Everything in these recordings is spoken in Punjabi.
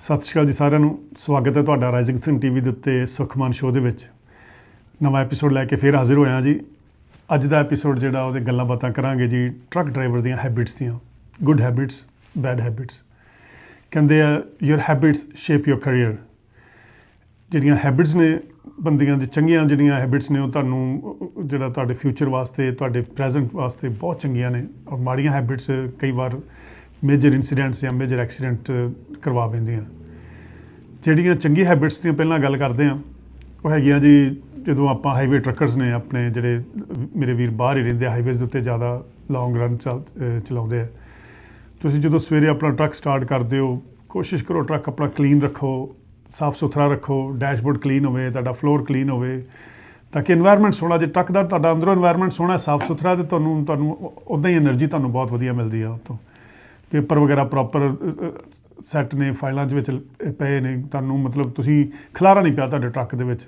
ਸਤਿ ਸ਼੍ਰੀ ਅਕਾਲ ਜੀ ਸਾਰਿਆਂ ਨੂੰ। ਸਵਾਗਤ ਹੈ ਤੁਹਾਡਾ ਰਾਈਜ਼ਿੰਗ ਸਿੰਘ ਟੀਵੀ ਦੇ ਉੱਤੇ ਸੁਖਮਨ ਸ਼ੋਅ ਦੇ ਵਿੱਚ। ਨਵਾਂ ਐਪੀਸੋਡ ਲੈ ਕੇ ਫੇਰ ਹਾਜ਼ਰ ਹੋਇਆ ਜੀ। ਅੱਜ ਦਾ ਐਪੀਸੋਡ ਜਿਹੜਾ ਉਹਦੇ ਗੱਲਾਂ ਬਾਤਾਂ ਕਰਾਂਗੇ ਜੀ ਟਰੱਕ ਡਰਾਈਵਰ ਦੀਆਂ ਹੈਬਿਟਸ ਦੀਆਂ। ਗੁੱਡ ਹੈਬਿਟਸ ਬੈਡ ਹੈਬਿਟਸ ਕਹਿੰਦੇ ਆ your habits shape your career ਜਿਹੜੀਆਂ ਹੈਬਿਟਸ ਨੇ, ਬੰਦੀਆਂ ਦੀ ਚੰਗੀਆਂ ਜਿਹੜੀਆਂ ਹੈਬਿਟਸ ਨੇ, ਉਹ ਤੁਹਾਨੂੰ, ਜਿਹੜਾ ਤੁਹਾਡੇ ਫਿਊਚਰ ਵਾਸਤੇ, ਤੁਹਾਡੇ ਪ੍ਰੈਜ਼ੈਂਟ ਵਾਸਤੇ ਬਹੁਤ ਚੰਗੀਆਂ ਨੇ। ਔਰ ਮਾੜੀਆਂ ਹੈਬਿਟਸ ਕਈ ਵਾਰ ਮੇਜਰ ਇਨਸੀਡੈਂਟਸ ਜਾਂ ਮੇਜਰ ਐਕਸੀਡੈਂਟ uh, ਕਰਵਾ ਪੈਂਦੀਆਂ। ਜਿਹੜੀਆਂ ਚੰਗੀ ਹੈਬਿਟਸ ਦੀਆਂ ਪਹਿਲਾਂ ਗੱਲ ਕਰਦੇ ਆ ਉਹ ਹੈਗੀਆਂ ਜੀ, ਜਦੋਂ ਆਪਾਂ ਹਾਈਵੇ ਟਰੱਕਰਸ ਨੇ ਆਪਣੇ ਜਿਹੜੇ, ਮੇਰੇ ਵੀਰ ਬਾਹਰ ਹੀ ਰਹਿੰਦੇ ਹਾਈਵੇਜ਼ ਦੇ ਉੱਤੇ ਜ਼ਿਆਦਾ ਲੌਂਗ ਰਨ ਚਲਾਉਂਦੇ ਆ। ਤੁਸੀਂ ਜਦੋਂ ਸਵੇਰੇ ਆਪਣਾ ਟਰੱਕ ਸਟਾਰਟ ਕਰਦੇ ਹੋ, ਕੋਸ਼ਿਸ਼ ਕਰੋ ਟਰੱਕ ਆਪਣਾ ਕਲੀਨ ਰੱਖੋ, ਸਾਫ਼ ਸੁਥਰਾ ਰੱਖੋ ਡੈਸ਼ਬੋਰਡ ਕਲੀਨ ਹੋਵੇ, ਤੁਹਾਡਾ ਫਲੋਰ ਕਲੀਨ ਹੋਵੇ, ਤਾਂ ਕਿ এনवायरमेंट ਸੋਹਣਾ, ਜੇ ਟਰੱਕ ਦਾ ਤੁਹਾਡਾ ਅੰਦਰੋਂ এনवायरमेंट ਸੋਹਣਾ, ਸਾਫ਼ ਸੁਥਰਾ, ਤੇ ਤੁਹਾਨੂੰ ਤੁਹਾਨੂੰ ਉਦਾਂ ਹੀ એનર્ਜੀ ਤੁਹਾਨੂੰ ਬਹੁਤ ਵਧੀਆ ਮਿਲਦੀ ਆ ਉਹ ਪੇਪਰ ਵਗੈਰਾ ਪ੍ਰੋਪਰ ਸੈੱਟ ਨੇ, ਫਾਈਲਾਂ ਦੇ ਵਿੱਚ ਪਏ ਨੇ। ਤੁਹਾਨੂੰ ਮਤਲਬ ਤੁਸੀਂ ਖਲਾਰਾ ਨਹੀਂ ਪਿਆ ਤੁਹਾਡੇ ਟਰੱਕ ਦੇ ਵਿੱਚ।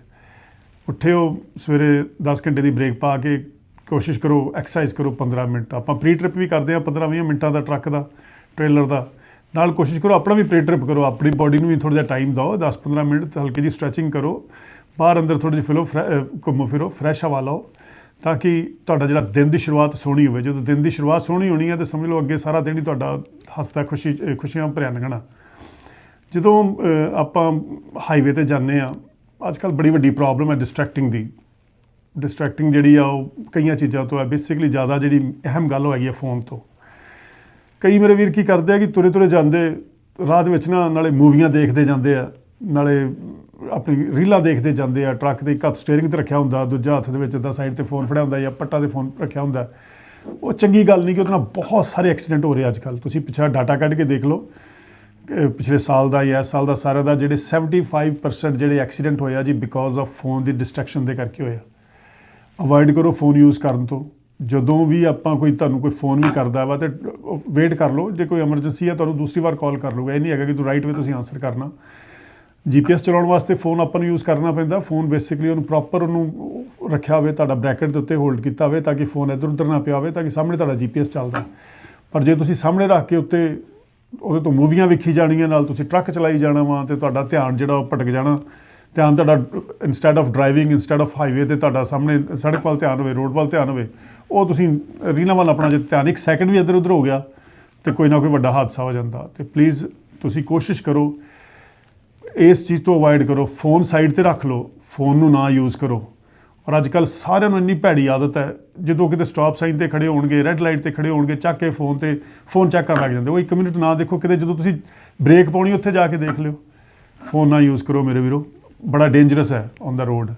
ਉੱਠੇ ਹੋ ਸਵੇਰੇ 10 ਘੰਟੇ ਦੀ ਬ੍ਰੇਕ ਪਾ ਕੇ ਕੋਸ਼ਿਸ਼ ਕਰੋ ਐਕਸਰਸਾਈਜ਼ ਕਰੋ 15 ਮਿੰਟ। ਆਪਾਂ ਪ੍ਰੀ ਟ੍ਰਿਪ ਵੀ ਕਰਦੇ ਆ 15-20 ਮਿੰਟਾਂ ਦਾ ਟਰੱਕ ਦਾ ਟ੍ਰੇਲਰ ਦਾ। ਨਾਲ ਕੋਸ਼ਿਸ਼ ਕਰੋ, ਆਪਣਾ ਵੀ ਪ੍ਰੀ ਟ੍ਰਿਪ ਕਰੋ। ਆਪਣੀ ਬਾਡੀ ਨੂੰ ਵੀ ਥੋੜਾ ਜਿਹਾ ਟਾਈਮ ਦਿਓ 10-15 ਮਿੰਟ ਤੇ ਹਲਕੀ ਜੀ ਸਟ੍ਰੈਚਿੰਗ ਕਰੋ। ਬਾਹਰ ਅੰਦਰ ਥੋੜੀ ਜਿਹੀ ਫਿਲੋ ਫਰੈ- ਘੁੰਮੋ ਫਿਰੋ ਫਰੈਸ਼ ਹਵਾ ਲਓ। ਤਾਂ ਕਿ ਤੁਹਾਡਾ ਜਿਹੜਾ ਦਿਨ ਦੀ ਸ਼ੁਰੂਆਤ ਸੋਹਣੀ ਹੋਵੇ। ਜਦੋਂ ਦਿਨ ਦੀ ਸ਼ੁਰੂਆਤ ਸੋਹਣੀ ਹੋਣੀ ਹੈ ਤੇ ਸਮਝ ਲਓ ਅੱਗੇ ਸਾਰਾ ਦਿਨ ਹੀ ਤੁਹਾਡਾ ਹੱਸਦਾ, ਖੁਸ਼ੀ ਖੁਸ਼ੀਆਂ ਭਰਿਆ ਲੰਘਣਾ। ਜਦੋਂ ਆਪਾਂ ਹਾਈਵੇ ਤੇ ਜਾਂਦੇ ਆ ਅੱਜ ਕੱਲ ਬੜੀ ਵੱਡੀ ਪ੍ਰੋਬਲਮ ਹੈ ਡਿਸਟਰੈਕਟਿੰਗ ਦੀ। ਡਿਸਟਰੈਕਟਿੰਗ ਜਿਹੜੀ ਆ, ਉਹ ਕਈਆਂ ਚੀਜ਼ਾਂ ਤੋਂ ਹੈ ਬੇਸਿਕਲੀ ਜ਼ਿਆਦਾ ਜਿਹੜੀ ਅਹਿਮ ਗੱਲ ਉਹ ਹੈਗੀ ਹੈ ਫੋਨ ਤੋਂ। ਕਈ ਮੇਰੇ ਵੀਰ ਕੀ ਕਰਦੇ ਆ ਕਿ ਤੁਰੇ ਤੁਰੇ ਜਾਂਦੇ, ਰਾਹ ਦੇ ਵਿੱਚ ਨਾ ਨਾਲੇ ਮੂਵੀਆਂ ਦੇਖਦੇ ਜਾਂਦੇ ਆ। ਨਾਲੇ ਆਪਣੀ ਰੀਲਾਂ ਦੇਖਦੇ ਜਾਂਦੇ ਆ, ਟਰੱਕ ਦੇ ਇੱਕ ਹੱਥ ਸਟੀਅਰਿੰਗ ਤੇ ਰੱਖਿਆ ਹੁੰਦਾ, ਦੂਜਾ ਹੱਥ ਦੇ ਵਿੱਚ ਦਾ ਸਾਈਡ ਤੇ ਫੋਨ ਫੜਿਆ ਹੁੰਦਾ ਜਾਂ ਪੱਟਾ ਤੇ ਫੋਨ ਰੱਖਿਆ ਹੁੰਦਾ। ਉਹ ਚੰਗੀ ਗੱਲ ਨਹੀਂ ਕਿ ਉਹਦੇ ਨਾਲ ਬਹੁਤ ਸਾਰੇ ਐਕਸੀਡੈਂਟ ਹੋ ਰਹੇ ਅੱਜ ਕੱਲ ਤੁਸੀਂ ਪਿਛਾ ਡਾਟਾ ਕੱਢ ਕੇ ਦੇਖ ਲਓ। ਪਿਛਲੇ ਸਾਲ ਦਾ ਜਾਂ ਇਸ ਸਾਲ ਦਾ ਸਾਰਾ ਦਾ ਜਿਹੜੇ 75% ਜਿਹੜੇ ਐਕਸੀਡੈਂਟ ਹੋਇਆ ਜੀ ਬਿਕੋਜ਼ ਆਫ ਫੋਨ ਦੀ ਡਿਸਟਰੈਕਸ਼ਨ ਦੇ ਕਰਕੇ ਹੋਇਆ ਅਵੋਇਡ ਕਰੋ ਫੋਨ ਯੂਜ਼ ਕਰਨ ਤੋਂ। ਜਦੋਂ ਵੀ ਆਪਾਂ ਕੋਈ ਤੁਹਾਨੂੰ ਕੋਈ ਫੋਨ ਵੀ ਕਰਦਾ ਵਾ ਤੇ ਵੇਟ ਕਰ ਲਓ। ਜੇ ਕੋਈ ਐਮਰਜੈਂਸੀ ਹੈ ਤੁਹਾਨੂੰ ਦੂਸਰੀ ਵਾਰ ਕਾਲ ਕਰ ਲਊਗਾ। ਇਹ ਨਹੀਂ ਹੈਗਾ ਕਿ ਤੂੰ ਰਾਈਟ ਵੇ ਤੁਸੀਂ ਆਨਸਰ ਕਰਨਾ। ਜੀਪੀਐਸ ਚਲਾਉਣ ਵਾਸਤੇ ਫੋਨ ਆਪਾਂ ਨੂੰ ਯੂਜ਼ ਕਰਨਾ ਪੈਂਦਾ। ਫੋਨ ਬੇਸਿਕਲੀ ਉਹਨੂੰ ਪ੍ਰੋਪਰ ਉਹਨੂੰ ਰੱਖਿਆ ਹੋਵੇ, ਤੁਹਾਡਾ ਬ੍ਰੈਕਟ ਦੇ ਉੱਤੇ ਹੋਲਡ ਕੀਤਾ ਹੋਵੇ ਤਾਂ ਕਿ ਫੋਨ ਇੱਧਰ ਉੱਧਰ ਨਾ ਪਿਆ ਹੋਵੇ ਤਾਂ ਕਿ ਸਾਹਮਣੇ ਤੁਹਾਡਾ ਜੀਪੀਐਸ ਚੱਲਦਾ। ਪਰ ਜੇ ਤੁਸੀਂ ਸਾਹਮਣੇ ਰੱਖ ਕੇ ਉੱਤੇ ਉਹਦੇ ਤੋਂ ਮੂਵੀਆਂ ਵੇਖੀ ਜਾਣੀਆਂ, ਨਾਲ ਤੁਸੀਂ ਟਰੱਕ ਚਲਾਈ ਜਾਣਾ ਵਾ ਤੇ ਤੁਹਾਡਾ ਧਿਆਨ ਜਿਹੜਾ ਉਹ ਭਟਕ ਜਾਣਾ, ਧਿਆਨ ਤੁਹਾਡਾ instead of driving instead of highway ਤੇ ਤੁਹਾਡਾ ਸਾਹਮਣੇ ਸੜਕ ਵੱਲ ਧਿਆਨ ਹੋਵੇ ਰੋਡ ਵੱਲ ਧਿਆਨ ਹੋਵੇ, ਉਹ ਤੁਸੀਂ ਰੀਲਾਂ ਵੱਲ ਆਪਣਾ ਜੇ ਧਿਆਨ, ਇੱਕ ਸੈਕਿੰਡ ਵੀ ਇੱਧਰ ਉੱਧਰ ਹੋ ਗਿਆ ਤੇ ਕੋਈ ਨਾ ਕੋਈ ਵੱਡਾ ਹਾਦਸਾ ਹੋ ਜਾਂਦਾ। ਤੇ ਪਲੀਜ਼ ਤੁਸੀਂ ਕੋਸ਼ਿਸ਼ ਕਰੋ ਇਸ ਚੀਜ਼ ਤੋਂ ਅਵਾਇਡ ਕਰੋ ਫੋਨ ਸਾਈਡ ਤੇ ਰੱਖ ਲਓ ਫੋਨ ਨੂੰ ਨਾ ਯੂਜ਼ ਕਰੋ। ਔਰ ਅੱਜ ਕੱਲ ਸਾਰਿਆਂ ਨੂੰ ਇੰਨੀ ਭੈੜੀ ਆਦਤ ਹੈ, ਜਦੋਂ ਕਿਤੇ ਸਟਾਪ ਸਾਈਨ ਤੇ ਖੜੇ ਹੋਣਗੇ ਰੈੱਡ ਲਾਈਟ ਤੇ ਖੜੇ ਹੋਣਗੇ, ਚੱਕ ਕੇ ਫੋਨ ਤੇ ਫੋਨ ਚੈੱਕ ਕਰਨ ਲੱਗ ਜਾਂਦੇ। ਉਹ ਇੱਕ ਮਿੰਟ ਨਾ ਦੇਖੋ, ਕਿਤੇ ਜਦੋਂ ਤੁਸੀਂ ਬ੍ਰੇਕ ਪਾਉਣੀ, ਉੱਥੇ ਜਾ ਕੇ ਦੇਖ ਲਿਓ। ਫੋਨ ਨਾ ਯੂਜ਼ ਕਰੋ ਮੇਰੇ ਵੀਰੋ, ਬੜਾ ਡੇਂਜਰਸ ਹੈ ਔਨ ਦਾ ਰੋਡ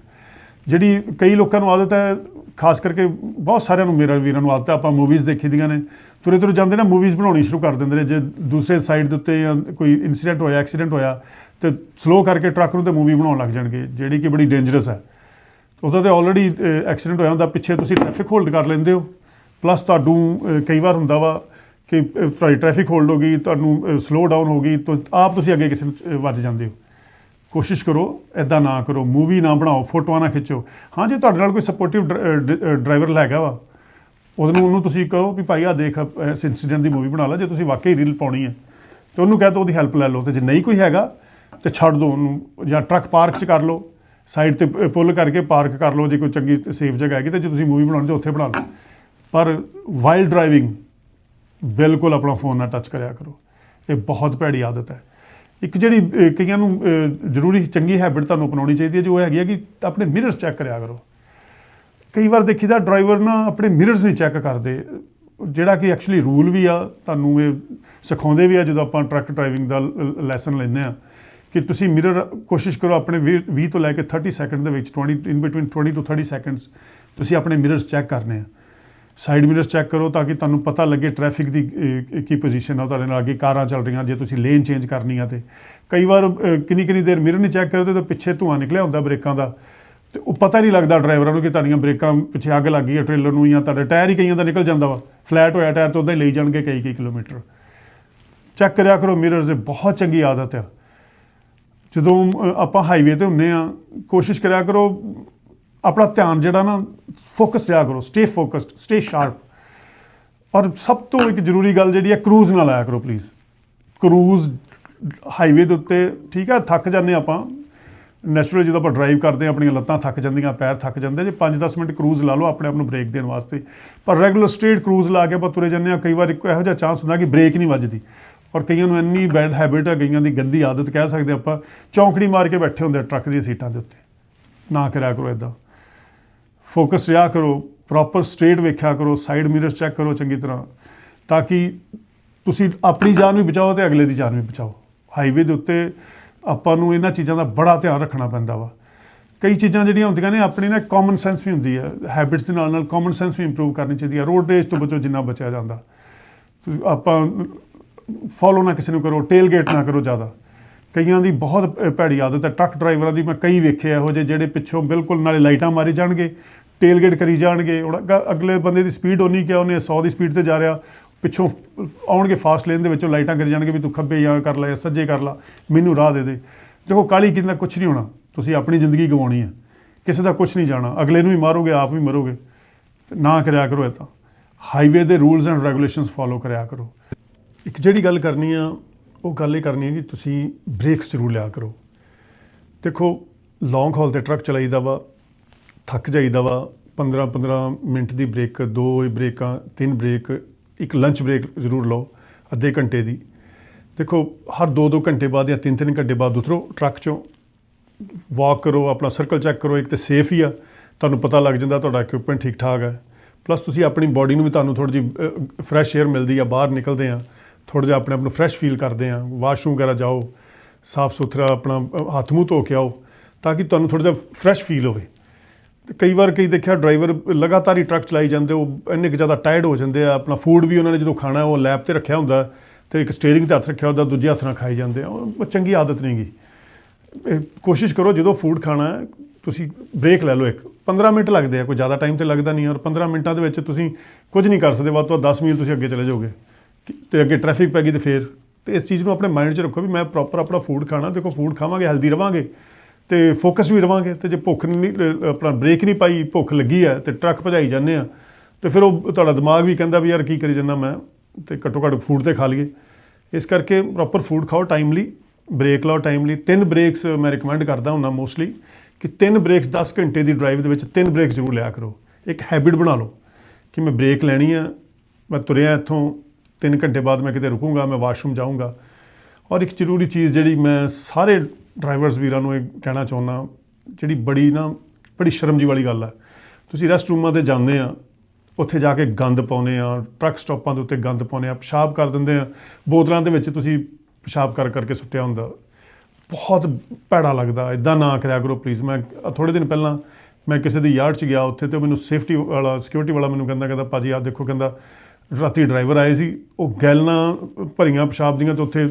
ਜਿਹੜੀ ਕਈ ਲੋਕਾਂ ਨੂੰ ਆਦਤ ਹੈ ਖਾਸ ਕਰਕੇ ਬਹੁਤ ਸਾਰਿਆਂ ਨੂੰ, ਮੇਰੇ ਵੀਰਾਂ ਨੂੰ ਆਦਤ ਹੈ ਆਪਾਂ ਮੂਵੀਜ਼ ਦੇਖੀ ਦੀਆਂ ਨੇ। ਤੁਰੇ ਤੁਰੇ ਜਾਂਦੇ ਨਾ ਮੂਵੀਜ਼ ਬਣਾਉਣੀ ਸ਼ੁਰੂ ਕਰ ਦਿੰਦੇ ਨੇ। ਜੇ ਦੂਸਰੇ ਸਾਈਡ ਦੇ ਉੱਤੇ ਜਾਂ ਕੋਈ ਇਨਸੀਡੈਂਟ ਹੋਇਆ ਐਕਸੀਡੈਂਟ ਹੋਇਆ, ਤੇ ਸਲੋ ਕਰਕੇ ਟਰੱਕ ਨੂੰ ਤੇ ਮੂਵੀ ਬਣਾਉਣ ਲੱਗ ਜਾਣਗੇ, ਜਿਹੜੀ ਕਿ ਬੜੀ ਡੇਂਜਰਸ ਹੈ। ਉਹਦਾ ਤੇ ਆਲਰੇਡੀ ਐਕਸੀਡੈਂਟ ਹੋਇਆ ਹੁੰਦਾ, ਪਿੱਛੇ ਤੁਸੀਂ ਟ੍ਰੈਫਿਕ ਹੋਲਡ ਕਰ ਲੈਂਦੇ ਹੋ। ਪਲੱਸ ਤੁਹਾਨੂੰ ਕਈ ਵਾਰ ਹੁੰਦਾ ਵਾ ਕਿ ਤੁਹਾਡੀ ਟ੍ਰੈਫਿਕ ਹੋਲਡ ਹੋ ਗਈ, ਤੁਹਾਨੂੰ ਸਲੋ ਡਾਊਨ ਹੋ ਗਈ, ਤਾਂ ਆਪ ਤੁਸੀਂ ਅੱਗੇ ਕਿਸੇ ਨੂੰ ਵੱਜ ਜਾਂਦੇ ਹੋ। ਕੋਸ਼ਿਸ਼ ਕਰੋ ਐਦਾਂ ਨਾ ਕਰੋ ਮੂਵੀ ਨਾ ਬਣਾਓ, ਫੋਟੋਆਂ ਨਾ ਖਿੱਚੋ। ਹਾਂ, ਜੇ ਤੁਹਾਡੇ ਨਾਲ ਕੋਈ ਸਪੋਰਟਿਵ ਡਰਾਈਵਰ ਹੈਗਾ ਵਾ ਉਹਨੂੰ ਉਹਨੂੰ ਤੁਸੀਂ ਕਹੋ ਵੀ ਭਾਈ ਆ ਦੇਖ, ਇਸ ਇਨਸੀਡੈਂਟ ਦੀ ਮੂਵੀ ਬਣਾ ਲੈ, ਜੇ ਤੁਸੀਂ ਵਾਕਈ ਰੀਲ ਪਾਉਣੀ ਹੈ। ਤੇ ਉਹਨੂੰ ਕਹਿ ਦੋ, ਉਹਦੀ ਹੈਲਪ ਲੈ ਲਓ। ਤੇ ਜੇ ਨਹੀਂ ਕੋਈ ਹੈਗਾ, ਤੇ ਛੱਡ ਦਿਓ ਉਹਨੂੰ, ਜਾਂ ਟਰੱਕ ਪਾਰਕ 'ਚ ਕਰ ਲਓ। ਸਾਈਡ ਤੇ ਪੁੱਲ ਕਰਕੇ ਪਾਰਕ ਕਰ ਲਓ, ਜੇ ਕੋਈ ਚੰਗੀ ਸੇਫ ਜਗ੍ਹਾ ਹੈਗੀ, ਤੇ ਜੇ ਤੁਸੀਂ ਮੂਵੀ ਬਣਾਉਣੀ ਤੇ ਉੱਥੇ ਬਣਾ ਲਓ। ਪਰ ਵਾਈਲਡ ਡਰਾਈਵਿੰਗ ਬਿਲਕੁਲ ਆਪਣਾ ਫੋਨ ਨਾ ਟੱਚ ਕਰਿਆ ਕਰੋ। ਇਹ ਬਹੁਤ ਭੈੜੀ ਆਦਤ ਹੈ। ਇੱਕ ਜਿਹੜੀ ਕਈਆਂ ਨੂੰ ਜ਼ਰੂਰੀ ਚੰਗੀ ਹੈਬਿਟ ਤੁਹਾਨੂੰ ਅਪਣਾਉਣੀ ਚਾਹੀਦੀ ਹੈ, ਜੋ ਹੈਗੀ ਹੈ ਕਿ ਆਪਣੇ ਮਿਰਰਸ ਚੈੱਕ ਕਰਿਆ ਕਰੋ। ਕਈ ਵਾਰ ਦੇਖੀਦਾ ਡਰਾਈਵਰ ਨਾ ਆਪਣੇ ਮਿਰਰਸ ਨਹੀਂ ਚੈੱਕ ਕਰਦੇ, ਜਿਹੜਾ ਕਿ ਐਕਚੁਅਲੀ ਰੂਲ ਵੀ ਆ, ਤੁਹਾਨੂੰ ਇਹ ਸਿਖਾਉਂਦੇ ਵੀ ਆ, ਜਦੋਂ ਆਪਾਂ ਟਰੱਕ ਡਰਾਈਵਿੰਗ ਦਾ ਲੈਸਨ ਲੈਂਦੇ ਆ ਕਿ ਤੁਸੀਂ ਮਿਰਰ ਕੋਸ਼ਿਸ਼ ਕਰੋ ਆਪਣੇ 20 20 ਤੋਂ ਲੈ ਕੇ 30 ਸੈਕਿੰਡ ਦੇ ਵਿੱਚ 20 ਇਨ ਬਿਟਵੀਨ 20 ਤੋਂ 30 ਸੈਕਿੰਡਸ ਤੁਸੀਂ ਆਪਣੇ ਮਿਰਰਸ ਚੈੱਕ ਕਰਨੇ ਆ। ਸਾਈਡ ਮਿਰਰਸ ਚੈੱਕ ਕਰੋ ਤਾਂ ਕਿ ਤੁਹਾਨੂੰ ਪਤਾ ਲੱਗੇ ਟ੍ਰੈਫਿਕ ਦੀ ਅਹ, ਕੀ ਪੋਜੀਸ਼ਨ ਆ ਤੁਹਾਡੇ ਨਾਲ ਅੱਗੇ ਕਾਰਾਂ ਚੱਲ ਰਹੀਆਂ ਜੇ ਤੁਸੀਂ ਲੇਨ ਚੇਂਜ ਕਰਨੀ ਆ ਤੇ। ਕਈ ਵਾਰ ਕਿੰਨੀ ਕਿੰਨੀ ਦੇਰ ਮਿਰਰ ਨਹੀਂ ਚੈੱਕ ਕਰਦੇ ਤਾਂ ਪਿੱਛੇ ਧੂਆਂ ਨਿਕਲਿਆ ਹੁੰਦਾ ਬ੍ਰੇਕਾਂ ਦਾ। ਤੇ ਉਹ ਪਤਾ ਨਹੀਂ ਲੱਗਦਾ ਡਰਾਈਵਰਾਂ ਨੂੰ ਕਿ ਤੁਹਾਡੀਆਂ ਬ੍ਰੇਕਾਂ ਪਿੱਛੇ ਅੱਗ ਲੱਗ ਗਈ ਹੈ ਟ੍ਰੇਲਰ ਨੂੰ ਜਾਂ ਤੁਹਾਡਾ ਟਾਇਰ ਹੀ ਕਈਆਂ ਦਾ ਨਿਕਲ ਜਾਂਦਾ ਵਾ। ਫਲੈਟ ਹੋਇਆ ਟਾਇਰ ਤੋਂ ਉਦਾਂ ਹੀ ਲਈ ਜਾਣਗੇ ਕਈ ਕਈ ਕਿਲੋਮੀਟਰ। ਚੈੱਕ ਕਰਿਆ ਕਰੋ ਮਿਰਰਸ ਇਹ ਬਹੁਤ ਚੰਗੀ ਆਦਤ ਆ। ਜਦੋਂ ਆਪਾਂ ਹਾਈਵੇ ਤੇ ਹੁੰਨੇ ਆ ਕੋਸ਼ਿਸ਼ ਕਰਿਆ ਕਰੋ ਆਪਣਾ ਧਿਆਨ ਜਿਹੜਾ ਨਾ ਫੋਕਸ ਰਿਹਾ ਕਰੋ ਸਟੇ ਫੋਕਸਡ ਸਟੇ ਸ਼ਾਰਪ ਔਰ ਸਭ ਤੋਂ ਇੱਕ ਜ਼ਰੂਰੀ ਗੱਲ ਜਿਹੜੀ ਹੈ ਕਰੂਜ਼ ਨਾਲ ਲਾਇਆ ਕਰੋ ਪਲੀਜ਼ ਕਰੂਜ਼ ਹਾਈਵੇ ਦੇ ਉੱਤੇ, ਠੀਕ ਹੈ, ਥੱਕ ਜਾਂਦੇ ਆਪਾਂ। ਨੈਚੁਰਲ ਜਦੋਂ ਆਪਾਂ ਡਰਾਈਵ ਕਰਦੇ ਹਾਂ, ਆਪਣੀਆਂ ਲੱਤਾਂ ਥੱਕ ਜਾਂਦੀਆਂ, ਪੈਰ ਥੱਕ ਜਾਂਦੇ ਜੇ 5-10 ਮਿੰਟ ਕਰੂਜ਼ ਲਾ ਲਓ ਆਪਣੇ ਆਪ ਨੂੰ ਬ੍ਰੇਕ ਦੇਣ ਵਾਸਤੇ। ਪਰ ਰੈਗੂਲਰ ਸਟ੍ਰੇਟ ਕਰੂਜ਼ ਲਾ ਕੇ ਆਪਾਂ ਤੁਰੇ ਜਾਂਦੇ ਹਾਂ, ਕਈ ਵਾਰ ਇੱਕ ਇਹੋ ਜਿਹਾ ਚਾਂਸ ਹੁੰਦਾ ਕਿ ਬ੍ਰੇਕ ਨਹੀਂ ਵੱਜਦੀ। ਔਰ ਕਈਆਂ ਨੂੰ ਇੰਨੀ ਬੈਡ ਹੈਬਿਟ ਆ, ਕਈਆਂ ਦੀ ਗੰਦੀ ਆਦਤ ਕਹਿ ਸਕਦੇ ਆਪਾਂ, ਚੌਂਕੜੀ ਮਾਰ ਕੇ ਬੈਠੇ ਹੁੰਦੇ ਟਰੱਕ ਦੀਆਂ ਸੀਟਾਂ ਦੇ ਉੱਤੇ। ਨਾ ਕਰਿਆ ਕਰੋ ਇਦਾਂ ਫੋਕਸ ਰਿਹਾ ਕਰੋ ਪ੍ਰੋਪਰ ਸਟ੍ਰੇਟ ਵੇਖਿਆ ਕਰੋ ਸਾਈਡ ਮਿਰਰਸ ਚੈੱਕ ਕਰੋ ਚੰਗੀ ਤਰ੍ਹਾਂ, ਤਾਂ ਕਿ ਤੁਸੀਂ ਆਪਣੀ ਜਾਨ ਵੀ ਬਚਾਓ ਤੇ ਅਗਲੇ ਦੀ ਜਾਨ ਵੀ ਬਚਾਓ। ਹਾਈਵੇ ਦੇ ਉੱਤੇ ਆਪਾਂ ਨੂੰ ਇਹਨਾਂ ਚੀਜ਼ਾਂ ਦਾ ਬੜਾ ਧਿਆਨ ਰੱਖਣਾ ਪੈਂਦਾ ਵਾ। ਕਈ ਚੀਜ਼ਾਂ ਜਿਹੜੀਆਂ ਹੁੰਦੀਆਂ ਨੇ, ਆਪਣੀ ਨਾ ਕਾਮਨ ਸੈਂਸ ਵੀ ਹੁੰਦੀ ਹੈ। ਹੈਬਿਟਸ ਦੇ ਨਾਲ ਨਾਲ ਕਾਮਨ ਸੈਂਸ ਵੀ ਇੰਪਰੂਵ ਕਰਨੀ ਚਾਹੀਦੀ ਹੈ। ਰੋਡ ਰੇਸ ਤੋਂ ਬਚੋ ਜਿੰਨਾ ਬਚਿਆ ਜਾਂਦਾ। ਆਪਾਂ ਫੋਲੋ ਨਾ ਕਿਸੇ ਨੂੰ ਕਰੋ ਟੇਲ ਗੇਟ ਨਾ ਕਰੋ ਜ਼ਿਆਦਾ। ਕਈਆਂ ਦੀ ਬਹੁਤ ਭੈੜੀ ਆਦਤ ਹੈ। ਟਰੱਕ ਡਰਾਈਵਰਾਂ ਦੀ ਮੈਂ ਕਈ ਵੇਖੇ ਇਹੋ ਜਿਹੇ ਜਿਹੜੇ ਪਿੱਛੋਂ ਬਿਲਕੁਲ ਨਾਲੇ ਲਾਈਟਾਂ ਮਾਰੀ ਜਾਣਗੇ। ਟੇਲ ਗੇਟ ਕਰੀ ਜਾਣਗੇ ਹੁਣ ਅਗਲੇ ਬੰਦੇ ਦੀ ਸਪੀਡ ਉਨੀ ਕਿ ਉਹਨੇ 100 ਦੀ ਸਪੀਡ ਤੇ ਜਾ ਰਿਹਾ, ਪਿੱਛੋਂ ਆਉਣਗੇ ਫਾਸਟ ਲੇਨ ਦੇ ਵਿੱਚੋਂ ਲਾਈਟਾਂ ਕਰੀ ਜਾਣਗੇ ਵੀ ਤੂੰ ਖੱਬੇ ਜਾਂ ਕਰ ਲੈ ਜਾਂ ਸੱਜੇ ਕਰ ਲਾ, ਮੈਨੂੰ ਰਾਹ ਦੇ ਦੇ। ਦੇਖੋ ਕਾਲੀ ਕਿੰਨਾ ਕੁਝ ਨਹੀਂ ਹੋਣਾ, ਤੁਸੀਂ ਆਪਣੀ ਜ਼ਿੰਦਗੀ ਗਵਾਉਣੀ ਹੈ, ਕਿਸੇ ਦਾ ਕੁਝ ਨਹੀਂ ਜਾਣਾ, ਅਗਲੇ ਨੂੰ ਵੀ ਮਾਰੋਗੇ, ਆਪ ਵੀ ਮਰੋਗੇ ਤੇ ਨਾ ਕਰਿਆ ਕਰੋ ਇਹ ਤਾਂ। ਹਾਈਵੇ ਦੇ ਰੂਲਸ ਐਂਡ ਰੈਗੂਲੇਸ਼ਨਸ ਫੋਲੋ ਕਰਿਆ ਕਰੋ। ਇੱਕ ਜਿਹੜੀ ਗੱਲ ਕਰਨੀ ਆ, ਉਹ ਗੱਲ ਇਹ ਕਰਨੀ ਹੈ ਕਿ ਤੁਸੀਂ ਬ੍ਰੇਕਸ ਜ਼ਰੂਰ ਲਿਆ ਕਰੋ। ਦੇਖੋ ਲੌਂਗ ਹਾਲ ਤੇ ਟਰੱਕ ਚਲਾਈਦਾ ਵਾ ਥੱਕ ਜਾਈਦਾ ਵਾ 15 15 ਮਿੰਟ ਦੀ ਬ੍ਰੇਕ ਦੋ ਬ੍ਰੇਕਾਂ, ਤਿੰਨ ਬ੍ਰੇਕ, ਇੱਕ ਲੰਚ ਬ੍ਰੇਕ ਜ਼ਰੂਰ ਲਓ, ਅੱਧੇ ਘੰਟੇ ਦੀ। ਦੇਖੋ, ਹਰ 2-2 ਘੰਟੇ ਬਾਅਦ ਜਾਂ 3-3 ਘੰਟੇ ਬਾਅਦ ਉਤਰੋ ਟਰੱਕ ਚੋਂ। ਵਾਕ ਕਰੋ, ਆਪਣਾ ਸਰਕਲ ਚੈੱਕ ਕਰੋ, ਇੱਕ ਤੇ ਸੇਫ ਹੀ ਆ। ਤੁਹਾਨੂੰ ਪਤਾ ਲੱਗ ਜਾਂਦਾ ਤੁਹਾਡਾ ਇਕਵਿਪਮੈਂਟ ਠੀਕ ਠਾਕ ਹੈ ਪਲੱਸ ਤੁਸੀਂ ਆਪਣੀ ਬਾਡੀ ਨੂੰ ਵੀ ਤੁਹਾਨੂੰ ਥੋੜੀ ਜਿਹੀ ਫਰੈਸ਼ 에ਅਰ ਮਿਲਦੀ ਆ, ਬਾਹਰ ਨਿਕਲਦੇ ਆ। ਥੋੜਾ ਜਿਹਾ ਆਪਣੇ ਆਪ ਨੂੰ ਫਰੈਸ਼ ਫੀਲ ਕਰਦੇ ਆ। ਵਾਸ਼ਰੂਮ ਵਗੈਰਾ ਜਾਓ ਸਾਫ਼ ਸੁਥਰਾ ਆਪਣਾ ਹੱਥ ਮੂੰਹ ਧੋ ਕੇ ਆਓ, ਤਾਂ ਕਿ ਤੁਹਾਨੂੰ ਥੋੜਾ ਜਿਹਾ ਫਰੈਸ਼ ਫੀਲ ਹੋਵੇ। ਤੇ ਕਈ ਵਾਰ ਕਈ ਦੇਖਿਆ ਡਰਾਈਵਰ ਲਗਾਤਾਰ ਹੀ ਟਰੱਕ ਚਲਾਈ ਜਾਂਦੇ, ਉਹ ਇੰਨੇ ਕੁ ਜ਼ਿਆਦਾ ਟਾਇਰਡ ਹੋ ਜਾਂਦੇ ਆ, ਆਪਣਾ ਫੂਡ ਵੀ ਉਹਨਾਂ ਨੇ ਜਦੋਂ ਖਾਣਾ, ਉਹ ਲੈਬ ਤੇ ਰੱਖਿਆ ਹੁੰਦਾ ਤੇ ਇੱਕ ਸਟੀਅਰਿੰਗ ਤੇ ਹੱਥ ਰੱਖਿਆ ਹੁੰਦਾ, ਦੂਜੇ ਹੱਥ ਨਾਲ ਖਾਈ ਜਾਂਦੇ ਆ, ਉਹ ਚੰਗੀ ਆਦਤ ਨਹੀਂ ਗੀ। ਕੋਸ਼ਿਸ਼ ਕਰੋ ਜਦੋਂ ਫੂਡ ਖਾਣਾ, ਤੁਸੀਂ ਬ੍ਰੇਕ ਲੈ ਲਓ ਇੱਕ 15 ਮਿੰਟ ਲੱਗਦੇ ਆ, ਕੋਈ ਜ਼ਿਆਦਾ ਟਾਈਮ ਤੇ ਲੱਗਦਾ ਨਹੀਂ ਔਰ 15 ਮਿੰਟਾਂ ਦੇ ਵਿੱਚ ਤੁਸੀਂ ਕੁਝ ਨਹੀਂ ਕਰ ਸਕਦੇ, ਵੱਧ ਤੋਂ ਵੱਧ 10 ਮੀਲ ਤੁਸੀਂ ਅੱਗੇ ਚਲੇ ਜਾਓਗੇ। ਕਿ- ਤੇ ਅੱਗੇ ਟ੍ਰੈਫਿਕ ਪੈ ਗਈ ਤੇ ਫੇਰ, ਤੇ ਇਸ ਚੀਜ਼ ਨੂੰ ਆਪਣੇ ਮਾਈਂਡ 'ਚ ਰੱਖੋ ਵੀ ਮੈਂ ਪ੍ਰੋਪਰ ਆਪਣਾ ਫੂਡ ਖਾਣਾ, ਦੇਖੋ ਫੂਡ ਖਾਵਾਂਗੇ ਹੈਲਦੀ ਰਵਾਂਗੇ। ਤੇ ਫੋਕਸ ਵੀ ਰਵਾਂਗੇ ਤੇ ਜੇ ਭੁੱਖ ਨਹੀਂ ਆਪਣਾ ਬ੍ਰੇਕ ਨਹੀਂ ਪਾਈ, ਭੁੱਖ ਲੱਗੀ ਹੈ ਤੇ ਟਰੱਕ ਭਜਾਈ ਜਾਂਦੇ ਆ, ਤੇ ਫਿਰ ਉਹ ਤੁਹਾਡਾ ਦਿਮਾਗ ਵੀ ਕਹਿੰਦਾ ਵੀ ਯਾਰ ਕੀ ਕਰੀ ਜਾਂਦਾ ਮੈਂ, ਤੇ ਘੱਟੋ ਘੱਟ ਫੂਡ ਤੇ ਖਾ ਲਈਏ। ਇਸ ਕਰਕੇ ਪ੍ਰੋਪਰ ਫੂਡ ਖਾਓ ਟਾਈਮਲੀ ਬ੍ਰੇਕ ਲਓ ਟਾਈਮਲੀ ਤਿੰਨ ਬ੍ਰੇਕਸ ਮੈਂ ਰეკਮੈਂਡ ਕਰਦਾ ਹੁੰਦਾ ਮੋਸਟਲੀ ਕਿ ਤਿੰਨ ਬ੍ਰੇਕਸ 10 ਘੰਟੇ ਦੀ ਡਰਾਈਵ ਦੇ ਵਿੱਚ ਤਿੰਨ ਬ੍ਰੇਕ ਜ਼ਰੂਰ ਲਿਆ ਕਰੋ। ਇੱਕ ਹੈਬਿਟ ਬਣਾ ਲਓ ਕਿ ਮੈਂ ਬ੍ਰੇਕ ਲੈਣੀ ਆ, ਮੈਂ ਤੁਰਿਆ ਇੱਥੋਂ 3 ਘੰਟੇ ਬਾਅਦ ਮੈਂ ਕਿਤੇ ਰੁਕੂੰਗਾ, ਮੈਂ ਵਾਸ਼ਰੂਮ ਜਾਊਂਗਾ। ਔਰ ਇੱਕ ਜ਼ਰੂਰੀ ਚੀਜ਼ ਜਿਹੜੀ ਮੈਂ ਸਾਰੇ ਡਰਾਈਵਰਸ ਵੀਰਾਂ ਨੂੰ ਇਹ ਕਹਿਣਾ ਚਾਹੁੰਦਾ, ਜਿਹੜੀ ਬੜੀ ਨਾ, ਬੜੀ ਸ਼ਰਮ ਜੀ ਵਾਲੀ ਗੱਲ ਹੈ ਤੁਸੀਂ ਰੈਸਟ ਰੂਮਾਂ ਤੇ ਜਾਂਦੇ ਆ, ਉੱਥੇ ਜਾ ਕੇ ਗੰਦ ਪਾਉਨੇ ਆ ਟਰੱਕ ਸਟਾਪਾਂ ਦੇ ਉੱਤੇ ਗੰਦ ਪਾਉਨੇ ਆ, ਪਿਸ਼ਾਬ ਕਰ ਦਿੰਦੇ ਆ। ਬੋਤਲਾਂ ਦੇ ਵਿੱਚ ਤੁਸੀਂ ਪਿਸ਼ਾਬ ਕਰ ਕਰਕੇ ਸੁੱਟਿਆ ਹੁੰਦਾ। ਬਹੁਤ ਭੈੜਾ ਲੱਗਦਾ ਇਦਾਂ ਨਾ ਕਰਿਆ ਕਰੋ ਪਲੀਜ਼ ਮੈਂ ਥੋੜੇ ਦਿਨ ਪਹਿਲਾਂ ਮੈਂ ਕਿਸੇ ਦੇ ਯਾਰਡ 'ਚ ਗਿਆ, ਉੱਥੇ ਤੇ ਮੈਨੂੰ ਸੇਫਟੀ ਵਾਲਾ ਸਿਕਿਉਰਿਟੀ ਵਾਲਾ ਮੈਨੂੰ ਕਹਿੰਦਾ ਕਹਿੰਦਾ, ਭਾਜੀ, ਆਹ ਦੇਖੋ, ਕਹਿੰਦਾ, ਰਾਤੀ ਡਰਾਈਵਰ ਆਏ ਸੀ, ਉਹ ਗੈਲਨਾਂ ਭਰੀਆਂ ਪਿਸ਼ਾਬ ਦੀਆਂ ਤੇ ਉੱਥੇ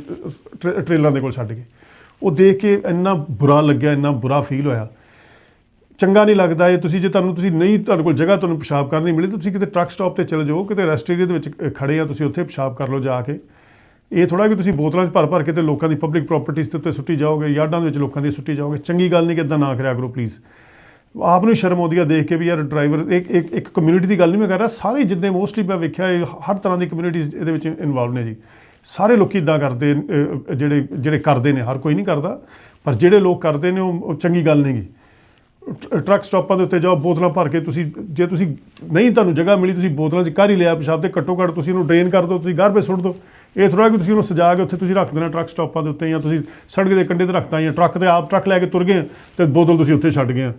ਟਰੇ- ਟ੍ਰੇਲਰਾਂ ਦੇ ਕੋਲ ਛੱਡ ਗਏ। ਉਹ ਦੇਖ ਕੇ ਇੰਨਾ ਬੁਰਾ ਲੱਗਿਆ ਇੰਨਾ ਬੁਰਾ ਫੀਲ ਹੋਇਆ। ਚੰਗਾ ਨਹੀਂ ਲੱਗਦਾ ਇਹ। ਤੁਸੀਂ ਜੇ ਤੁਹਾਨੂੰ ਤੁਸੀਂ ਨਹੀਂ ਤੁਹਾਡੇ ਕੋਲ ਜਗ੍ਹਾ ਤੁਹਾਨੂੰ ਪਿਸ਼ਾਬ ਕਰਨ ਨਹੀਂ ਮਿਲੀ ਤਾਂ ਤੁਸੀਂ ਕਿਤੇ ਟਰੱਕ ਸਟਾਪ ਤੇ ਚਲੇ ਜਾਓ ਕਿਤੇ ਰੈਸਟ ਏਰੀਆ ਦੇ ਵਿੱਚ ਅ, ਖੜੇ ਆ ਤੁਸੀਂ ਉੱਥੇ ਪਿਸ਼ਾਬ ਕਰ ਲਓ ਜਾ ਕੇ। ਇਹ ਥੋੜਾ ਕਿ ਤੁਸੀਂ ਬੋਤਲਾਂ 'ਚ ਭਰ ਭਰ ਕੇ ਤੇ ਲੋਕਾਂ ਦੀ ਪਬਲਿਕ ਪ੍ਰਾਪਰਟੀਜ਼ ਦੇ ਉੱਤੇ ਸੁੱਟੀ ਜਾਓਗੇ ਯਾਰਡਾਂ ਦੇ ਵਿੱਚ ਲੋਕਾਂ ਦੀ ਸੁੱਟੀ ਜਾਓਗੇ। ਚੰਗੀ ਗੱਲ ਨਹੀਂ ਕਿ ਇਦਾਂ ਨਾ ਕਰਿਆ ਕਰੋ ਪਲੀਜ਼ ਆਪ ਨੂੰ ਸ਼ਰਮ ਆਉਂਦੀ ਆ ਦੇਖ ਕੇ ਵੀ ਯਾਰ ਡਰਾਈਵਰ ਇੱਕ ਇੱਕ ਇੱਕ ਕਮਿਊਨਿਟੀ ਦੀ ਗੱਲ ਨਹੀਂ ਮੈਂ ਕਰ ਰਿਹਾ। ਸਾਰੇ ਜਿੰਨੇ ਮੋਸਟਲੀ ਮੈਂ ਵੇਖਿਆ ਇਹ ਹਰ ਤਰ੍ਹਾਂ ਦੀ ਕਮਿਊਨਿਟੀਜ਼ ਇਹਦੇ ਵਿੱਚ ਇਨਵੋਲਵ ਨੇ ਜੀ। ਸਾਰੇ ਲੋਕੀ ਇਦਾਂ ਕਰਦੇ ਜਿਹੜੇ ਜਿਹੜੇ ਕਰਦੇ ਨੇ, ਹਰ ਕੋਈ ਨਹੀਂ ਕਰਦਾ, ਪਰ ਜਿਹੜੇ ਲੋਕ ਕਰਦੇ ਨੇ, ਉਹ ਚੰਗੀ ਗੱਲ ਨਹੀਂ ਗੀ ਟਰੱਕ ਸਟਾਪਾਂ ਦੇ ਉੱਤੇ ਜਾਓ, ਬੋਤਲਾਂ ਭਰ ਕੇ ਤੁਸੀਂ, ਜੇ ਤੁਸੀਂ ਨਹੀਂ ਤੁਹਾਨੂੰ ਜਗ੍ਹਾ ਮਿਲੀ, ਤੁਸੀਂ ਬੋਤਲਾਂ 'ਚ ਕਰ ਹੀ ਲਿਆ, ਪਿਸ਼ਾਬ ਤੇ ਘੱਟੋ ਘੱਟ ਤੁਸੀਂ ਉਹਨੂੰ ਡਰੇਨ ਕਰ ਦਿਓ, ਤੁਸੀਂ ਗਾਰਬੇਜ ਸੁੱਟ ਦਿਓ ਇਹ ਥੋੜਾ ਕਿ ਤੁਸੀਂ ਉਹਨੂੰ ਸਜਾ ਕੇ ਉੱਥੇ ਤੁਸੀਂ ਰੱਖ ਦੇਣਾ ਟਰੱਕ ਸਟਾਪਾਂ ਦੇ ਉੱਤੇ ਜਾਂ ਤੁਸੀਂ ਸੜਕ ਦੇ ਕੰਢੇ ਤੇ ਰੱਖਤਾ ਜਾਂ ਟਰੱਕ ਤੇ ਆਪ ਟਰੱਕ ਲੈ ਕੇ ਤੁਰ ਗਏ ਤੇ ਬੋਤਲ ਤੁਸੀਂ ਉੱਥੇ ਛੱਡ ਗਏ ਆ।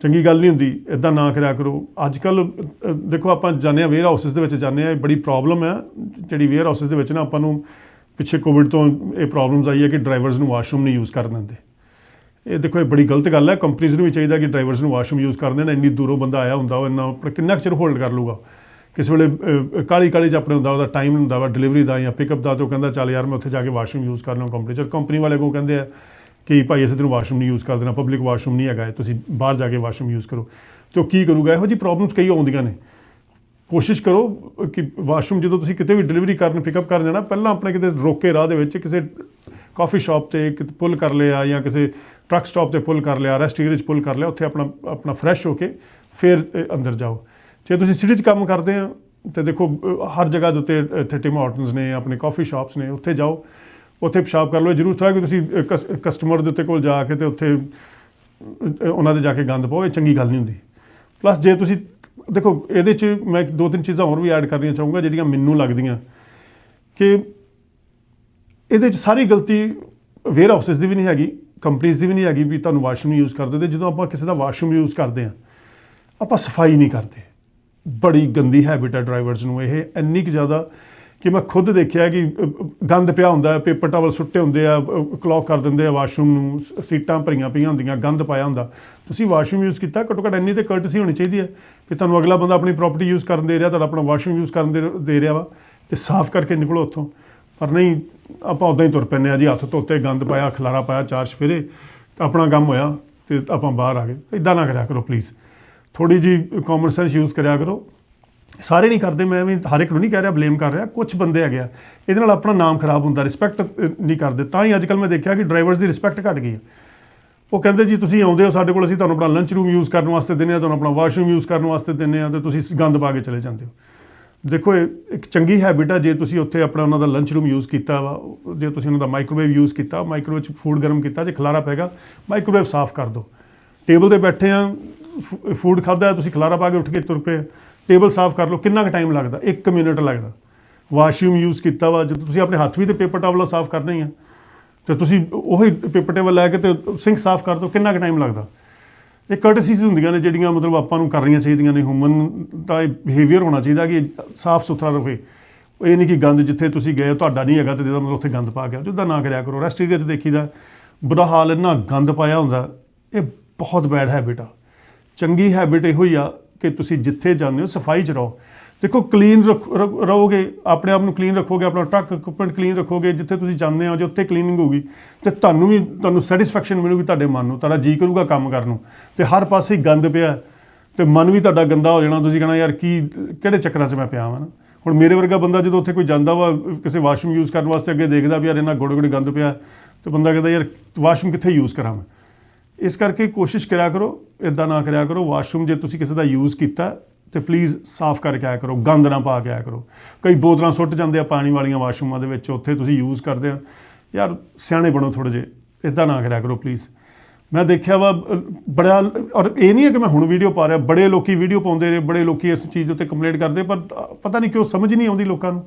ਚੰਗੀ ਗੱਲ ਨਹੀਂ ਹੁੰਦੀ ਇਦਾਂ ਨਾ ਕਰਿਆ ਕਰੋ। ਅੱਜ ਕੱਲ ਦੇਖੋ ਆਪਾਂ ਜਾਂਦੇ ਆ ਵੇਅਰ ਹਾਊਸਸ ਦੇ ਵਿੱਚ ਜਾਂਦੇ ਆ ਇਹ ਬੜੀ ਪ੍ਰੋਬਲਮ ਹੈ। ਜਿਹੜੀ ਵੇਅਰ ਹਾਊਸਸ ਦੇ ਵਿੱਚ ਨਾ ਆਪਾਂ ਨੂੰ ਪਿੱਛੇ ਕੋਵਿਡ ਤੋਂ ਇਹ ਪ੍ਰੋਬਲਮਸ ਆਈ ਹੈ ਕਿ ਡਰਾਈਵਰਸ ਨੂੰ ਵਾਸ਼ਰੂਮ ਨਹੀਂ ਯੂਜ਼ ਕਰਨ ਦਿੰਦੇ। ਇਹ ਦੇਖੋ, ਇਹ ਬੜੀ ਗਲਤ ਗੱਲ ਹੈ। ਕੰਪਨੀਆਂ ਨੂੰ ਵੀ ਚਾਹੀਦਾ ਕਿ ਡਰਾਈਵਰਸ ਨੂੰ ਵਾਸ਼ਰੂਮ ਯੂਜ਼ ਕਰਨ ਦੇਣ। ਇੰਨੀ ਦੂਰੋਂ ਬੰਦਾ ਆਇਆ ਹੁੰਦਾ, ਉਹ ਇੰਨਾ ਆਪਣਾ ਕਿੰਨਾ ਕੁ ਚਿਰ ਹੋਲਡ ਕਰ ਲੂਗਾ ਕਿਸੇ ਵੇਲੇ ਕਾਲੀ ਕਾਲੀ ਚ ਆਪਣੇ ਹੁੰਦਾ, ਉਹਦਾ ਟਾਈਮ ਹੁੰਦਾ ਵਾ ਡਿਲੀਵਰੀ ਦਾ ਜਾਂ ਪਿਕਅਪ ਦਾ, ਤੇ ਉਹ ਕਹਿੰਦਾ, ਚੱਲ ਯਾਰ, ਮੈਂ ਉੱਥੇ ਜਾ ਕੇ ਵਾਸ਼ਰੂਮ ਯੂਜ਼ ਕਰ ਲਵਾਂ ਕੰਪਨੀ ਚ। ਕੰਪਨੀ ਵਾਲੇ ਕੋ ਕਹਿੰਦੇ ਆ ਕਿ ਭਾਈ ਅਸੀਂ ਤੈਨੂੰ ਵਾਸ਼ਰੂਮ ਨਹੀਂ ਯੂਜ਼ ਕਰ ਦੇਣਾ ਪਬਲਿਕ ਵਾਸ਼ਰੂਮ ਨਹੀਂ ਹੈਗਾ ਇਹ, ਤੁਸੀਂ ਬਾਹਰ ਜਾ ਕੇ ਵਾਸ਼ਰੂਮ ਯੂਜ਼ ਕਰੋ। ਤੇ ਉਹ ਕੀ ਕਰੂਗਾ? ਇਹੋ ਜਿਹੀ ਪ੍ਰੋਬਲਮਸ ਕਈ ਆਉਂਦੀਆਂ ਨੇ। ਕੋਸ਼ਿਸ਼ ਕਰੋ ਕਿ ਵਾਸ਼ਰੂਮ ਜਦੋਂ ਤੁਸੀਂ ਕਿਤੇ ਵੀ ਡਿਲੀਵਰੀ ਕਰਨ ਪਿਕਅਪ ਕਰਨ ਜਾਣਾ ਪਹਿਲਾਂ ਆਪਣੇ ਕਿਤੇ ਰੋਕੇ ਰਾਹ ਦੇ ਵਿੱਚ ਕਿਸੇ ਕਾਫੀ ਸ਼ਾਪ ਤੇ ਕਿਤੇ ਪੁੱਲ ਕਰ ਲਿਆ ਜਾਂ ਕਿਸੇ ਟਰੱਕ ਸਟਾਪ ਤੇ ਪੁੱਲ ਕਰ ਲਿਆ ਰੈਸਟ ਏਰੀਆ 'ਚ ਪੁੱਲ ਕਰ ਲਿਆ ਉੱਥੇ ਆਪਣਾ ਆਪਣਾ ਫਰੈਸ਼ ਹੋ ਕੇ ਫਿਰ ਅੰਦਰ ਜਾਓ। ਜੇ ਤੁਸੀਂ ਸਿਟੀ 'ਚ ਕੰਮ ਕਰਦੇ ਆ ਤੇ ਦੇਖੋ ਹਰ ਜਗ੍ਹਾ ਦੇ ਉੱਤੇ ਇੱਥੇ ਟਿਮ ਹਾਰਟਨਸ ਨੇ ਆਪਣੇ ਕਾਫੀ ਸ਼ਾਪਸ ਨੇ ਉੱਥੇ ਜਾਓ। ਉੱਥੇ ਪਿਸ਼ਾਬ ਕਰ ਲਓ। ਜ਼ਰੂਰ ਥੋੜਾ ਕਿ ਤੁਸੀਂ ਕਸਟਮਰ ਦੇ ਉੱਤੇ ਕੋਲ ਜਾ ਕੇ ਤੇ ਉੱਥੇ ਉਹਨਾਂ ਦੇ ਜਾ ਕੇ ਗੰਦ ਪਾਓ, ਇਹ ਚੰਗੀ ਗੱਲ ਨਹੀਂ ਹੁੰਦੀ। ਪਲੱਸ ਜੇ ਤੁਸੀਂ, ਦੇਖੋ, ਇਹਦੇ 'ਚ ਮੈਂ ਇੱਕ ਦੋ ਤਿੰਨ ਚੀਜ਼ਾਂ ਹੋਰ ਵੀ ਐਡ ਕਰਨੀਆਂ ਚਾਹੂੰਗਾ, ਜਿਹੜੀਆਂ ਮੈਨੂੰ ਲੱਗਦੀਆਂ। ਕਿ ਇਹਦੇ 'ਚ ਸਾਰੀ ਗਲਤੀ ਵੇਅਰ ਹਾਊਸਸ ਦੀ ਵੀ ਨਹੀਂ ਹੈਗੀ ਕੰਪਨੀਆਂ ਦੀ ਵੀ ਨਹੀਂ ਹੈਗੀ ਵੀ ਤੁਹਾਨੂੰ ਵਾਸ਼ਰੂਮ ਯੂਜ਼ ਕਰਦੇ ਤੇ ਜਦੋਂ ਆਪਾਂ ਕਿਸੇ ਦਾ ਵਾਸ਼ਰੂਮ ਯੂਜ਼ ਕਰਦੇ ਆ ਆਪਾਂ ਸਫ਼ਾਈ ਨਹੀਂ ਕਰਦੇ। ਬੜੀ ਗੰਦੀ ਹੈਬਿਟ ਹੈ ਡਰਾਈਵਰਸ ਨੂੰ ਇਹ, ਇੰਨੀ ਕੁ ਜ਼ਿਆਦਾ ਕਿ ਮੈਂ ਖੁਦ ਦੇਖਿਆ ਕਿ ਗੰਦ ਪਿਆ ਹੁੰਦਾ, ਪੇਪਰ ਟਾਵਲ ਸੁੱਟੇ ਹੁੰਦੇ ਆ ਕਲੌਕ ਕਰ ਦਿੰਦੇ ਆ, ਵਾਸ਼ਰੂਮ ਨੂੰ ਸੀਟਾਂ ਭਰੀਆਂ ਪਈਆਂ ਹੁੰਦੀਆਂ, ਗੰਦ ਪਾਇਆ ਹੁੰਦਾ। ਤੁਸੀਂ ਵਾਸ਼ਰੂਮ ਯੂਜ਼ ਕੀਤਾ? ਘੱਟੋ ਘੱਟ ਇੰਨੀ ਤੇ ਕਰਟਸੀ ਹੋਣੀ ਚਾਹੀਦੀ ਹੈ ਕਿ ਤੁਹਾਨੂੰ ਅਗਲਾ ਬੰਦਾ ਆਪਣੀ ਪ੍ਰਾਪਰਟੀ ਯੂਜ਼ ਕਰਨ ਦੇ ਰਿਹਾ, ਤੁਹਾਡਾ ਆਪਣਾ ਵਾਸ਼ਰੂਮ ਯੂਜ਼ ਕਰਨ ਦੇ ਦੇ ਰਿਹਾ ਵਾ ਤੇ ਸਾਫ਼ ਕਰਕੇ ਨਿਕਲੋ ਉੱਥੋਂ। ਪਰ ਨਹੀਂ, ਆਪਾਂ ਉਦਾਂ ਹੀ ਤੁਰ ਪੈਂਦੇ ਆ ਜੀ, ਹੱਥ ਧੋਤੇ, ਗੰਦ ਪਾਇਆ, ਖਲਾਰਾ ਪਾਇਆ, ਚਾਰ ਸਫੇਰੇ ਤਾਂ ਆਪਣਾ ਕੰਮ ਹੋਇਆ ਤੇ ਆਪਾਂ ਬਾਹਰ ਆ ਗਏ। ਇਦਾਂ ਨਾ ਕਰਿਆ ਕਰੋ ਪਲੀਜ਼ ਥੋੜੀ ਜੀ ਕਾਮਨ ਸੈਂਸ ਯੂਜ਼ ਕਰਿਆ ਕਰੋ। ਸਾਰੇ ਨਹੀਂ ਕਰਦੇ, ਮੈਂ ਵੀ ਹਰ ਇੱਕ ਨੂੰ ਨਹੀਂ ਕਹਿ ਰਿਹਾ, ਬਲੇਮ ਕਰ ਰਿਹਾ ਕੁਝ ਬੰਦੇ ਹੈਗੇ ਆ, ਇਹਦੇ ਨਾਲ ਆਪਣਾ ਨਾਮ ਖਰਾਬ ਹੁੰਦਾ ਰਿਸਪੈਕਟ ਨਹੀਂ ਕਰਦੇ। ਤਾਂ ਹੀ ਅੱਜ ਕੱਲ ਮੈਂ ਦੇਖਿਆ ਕਿ ਡਰਾਈਵਰਸ ਦੀ ਰਿਸਪੈਕਟ ਘਟ ਗਈ ਹੈ ਉਹ ਕਹਿੰਦੇ ਜੀ, ਤੁਸੀਂ ਆਉਂਦੇ ਹੋ ਸਾਡੇ ਕੋਲ, ਅਸੀਂ ਤੁਹਾਨੂੰ ਆਪਣਾ ਲੰਚ ਰੂਮ ਯੂਜ਼ ਕਰਨ ਵਾਸਤੇ ਦਿੰਦੇ ਆ ਤੁਹਾਨੂੰ ਆਪਣਾ ਵਾਸ਼ਰੂਮ ਯੂਜ਼ ਕਰਨ ਵਾਸਤੇ ਦਿੰਦੇ ਆ ਤੇ ਤੁਸੀਂ ਗੰਦ ਪਾ ਕੇ ਚਲੇ ਜਾਂਦੇ ਹੋ। ਦੇਖੋ, ਇਹ ਇੱਕ ਚੰਗੀ ਹੈਬਿਟ ਆ, ਜੇ ਤੁਸੀਂ ਉੱਥੇ ਆਪਣਾ ਉਹਨਾਂ ਦਾ ਲੰਚ ਰੂਮ ਯੂਜ਼ ਕੀਤਾ ਵਾ ਜੇ ਤੁਸੀਂ ਉਹਨਾਂ ਦਾ ਮਾਈਕ੍ਰੋਵੇਵ ਯੂਜ਼ ਕੀਤਾ ਮਾਈਕ੍ਰੋਵੇਵ ਚ ਫੂਡ ਗਰਮ ਕੀਤਾ, ਜੇ ਖਲਾਰਾ ਪੈਗਾ ਮਾਈਕ੍ਰੋਵੇਵ ਸਾਫ਼ ਕਰ ਦਿਓ। ਟੇਬਲ ਤੇ ਬੈਠੇ ਆ ਫੂਡ ਖਾਦਾ ਤੁਸੀਂ ਖਲਾਰਾ ਪਾ ਕੇ ਉੱਠ ਕੇ ਤੁਰ ਪਏ। ਟੇਬਲ ਸਾਫ਼ ਕਰ ਲਓ, ਕਿੰਨਾ ਕੁ ਟਾਈਮ ਲੱਗਦਾ? 1 ਮਿੰਟ ਲੱਗਦਾ। ਵਾਸ਼ਰੂਮ ਯੂਜ਼ ਕੀਤਾ ਵਾ, ਜਦੋਂ ਤੁਸੀਂ ਆਪਣੇ ਹੱਥ ਵੀ ਤੇ ਪੇਪਰ ਟਾਵਲ ਨਾਲ ਸਾਫ਼ ਕਰਨੇ ਹੀ ਆ। ਤੇ ਤੁਸੀਂ ਉਹੀ ਪੇਪਰ ਟੇਬਲ ਲੈ ਕੇ ਤੇ ਸਿੰਕ ਸਾਫ਼ ਕਰ ਦਿਓ, ਕਿੰਨਾ ਕੁ ਟਾਈਮ ਲੱਗਦਾ? ਇਹ ਕਰਟਸੀਜ਼ ਹੁੰਦੀਆਂ ਨੇ ਜਿਹੜੀਆਂ ਮਤਲਬ ਆਪਾਂ ਨੂੰ ਕਰਨੀਆਂ ਚਾਹੀਦੀਆਂ ਨੇ। ਹਿਊਮਨ ਦਾ ਬਿਹੇਵੀਅਰ ਹੋਣਾ ਚਾਹੀਦਾ ਕਿ ਸਾਫ਼ ਸੁਥਰਾ ਰਹੇ। ਇਹ ਨਹੀਂ ਕਿ ਗੰਦ ਜਿੱਥੇ ਤੁਸੀਂ ਗਏ, ਤੁਹਾਡਾ ਨਹੀਂ ਹੈਗਾ ਤੇ ਜਿਹਦਾ ਮਤਲਬ ਉੱਥੇ ਗੰਦ ਪਾ ਗਿਆ ਜਿੱਦਾਂ ਨਾ ਕਰਿਆ ਕਰੋ। ਰੈਸਟ ਏਰੀਆ 'ਚ ਦੇਖੀਦਾ, ਬੁਰਾ ਹਾਲ ਇੰਨਾ ਗੰਦ ਪਾਇਆ ਹੁੰਦਾ, ਇਹ ਬਹੁਤ ਬੈਡ ਹੈਬਿਟ ਆ। ਚੰਗੀ ਹੈਬਿਟ ਇਹੋ ਹੀ ਆ ਕਿ ਤੁਸੀਂ ਜਿੱਥੇ ਜਾਂਦੇ ਹੋ, ਸਫ਼ਾਈ 'ਚ ਰਹੋ। ਦੇਖੋ ਕਲੀਨ ਰਹੋਗੇ, ਆਪਣੇ ਆਪ ਨੂੰ ਕਲੀਨ ਰੱਖੋਗੇ, ਆਪਣਾ ਟਰੱਕ ਇਕਵਿਪਮੈਂਟ ਕਲੀਨ ਰੱਖੋਗੇ, ਜਿੱਥੇ ਤੁਸੀਂ ਜਾਂਦੇ ਹੋ, ਜੇ ਉੱਥੇ ਕਲੀਨਿੰਗ ਹੋਊਗੀ, ਤੇ ਤੁਹਾਨੂੰ ਵੀ, ਤੁਹਾਨੂੰ ਸੈਟੀਸਫੈਕਸ਼ਨ ਮਿਲੂਗੀ ਤੁਹਾਡੇ ਮਨ ਨੂੰ, ਤੁਹਾਡਾ ਜੀ ਕਰੂਗਾ ਕੰਮ ਕਰਨ ਨੂੰ। ਤੇ ਹਰ ਪਾਸੇ ਗੰਦ ਪਿਆ, ਤੇ ਮਨ ਵੀ ਤੁਹਾਡਾ ਗੰਦਾ ਹੋ ਜਾਣਾ, ਤੁਸੀਂ ਕਹਣਾ, ਯਾਰ, ਕੀ, ਕਿਹੜੇ ਚੱਕਰਾਂ 'ਚ ਮੈਂ ਪਿਆ ਹਾਂ ਹੁਣ ਮੇਰੇ ਵਰਗਾ ਬੰਦਾ ਜਦੋਂ ਉੱਥੇ ਕੋਈ ਜਾਂਦਾ ਵਾ, ਕਿਸੇ ਵਾਸ਼ਰੂਮ ਯੂਜ਼ ਕਰਨ ਵਾਸਤੇ ਅੱਗੇ ਦੇਖਦਾ ਵੀ ਯਾਰ ਇਹਨਾਂ ਗੋੜੇ ਗੋੜੇ ਗੰਦ ਪਿਆ, ਤੇ ਬੰਦਾ ਕਹਿੰਦਾ, ਯਾਰ ਵਾਸ਼ਰੂਮ ਕਿੱਥੇ ਯੂਜ਼ ਕਰਾਂ ਮੈਂ? ਇਸ ਕਰਕੇ ਕੋਸ਼ਿਸ਼ ਕਰਿਆ ਕਰੋ ਇਦਾਂ ਨਾ ਕਰਿਆ ਕਰੋ, ਵਾਸ਼ਰੂਮ ਜੇ ਤੁਸੀਂ ਕਿਸੇ ਦਾ ਯੂਜ਼ ਕੀਤਾ, ਤੇ ਪਲੀਜ਼ ਸਾਫ਼ ਕਰਕੇ ਆਇਆ ਕਰੋ, ਗੰਦ ਨਾ ਪਾ ਕੇ ਆਇਆ ਕਰੋ। ਕਈ ਬੋਤਲਾਂ ਸੁੱਟ ਜਾਂਦੇ ਆ ਪਾਣੀ ਵਾਲੀਆਂ ਵਾਸ਼ਰੂਮਾਂ ਦੇ ਵਿੱਚ, ਉੱਥੇ ਤੁਸੀਂ ਯੂਜ਼ ਕਰਦੇ ਆ। ਯਾਰ, ਸਿਆਣੇ ਬਣੋ ਥੋੜੇ ਜੇ ਇਦਾਂ ਨਾ ਕਰਿਆ ਕਰੋ ਪਲੀਜ਼ ਮੈਂ ਦੇਖਿਆ ਵਾ ਬੜਾ, ਔਰ ਇਹ ਨਹੀਂ ਹੈ ਕਿ ਮੈਂ ਹੁਣ ਵੀਡੀਓ ਪਾ ਰਿਹਾ, ਬੜੇ ਲੋਕੀ ਵੀਡੀਓ ਪਾਉਂਦੇ ਨੇ, ਬੜੇ ਲੋਕੀ ਇਸ ਚੀਜ਼ ਉੱਤੇ ਕੰਪਲੇਂਟ ਕਰਦੇ, ਪਰ ਪਤਾ ਨਹੀਂ ਕਿਉਂ ਸਮਝ ਨਹੀਂ ਆਉਂਦੀ ਲੋਕਾਂ ਨੂੰ।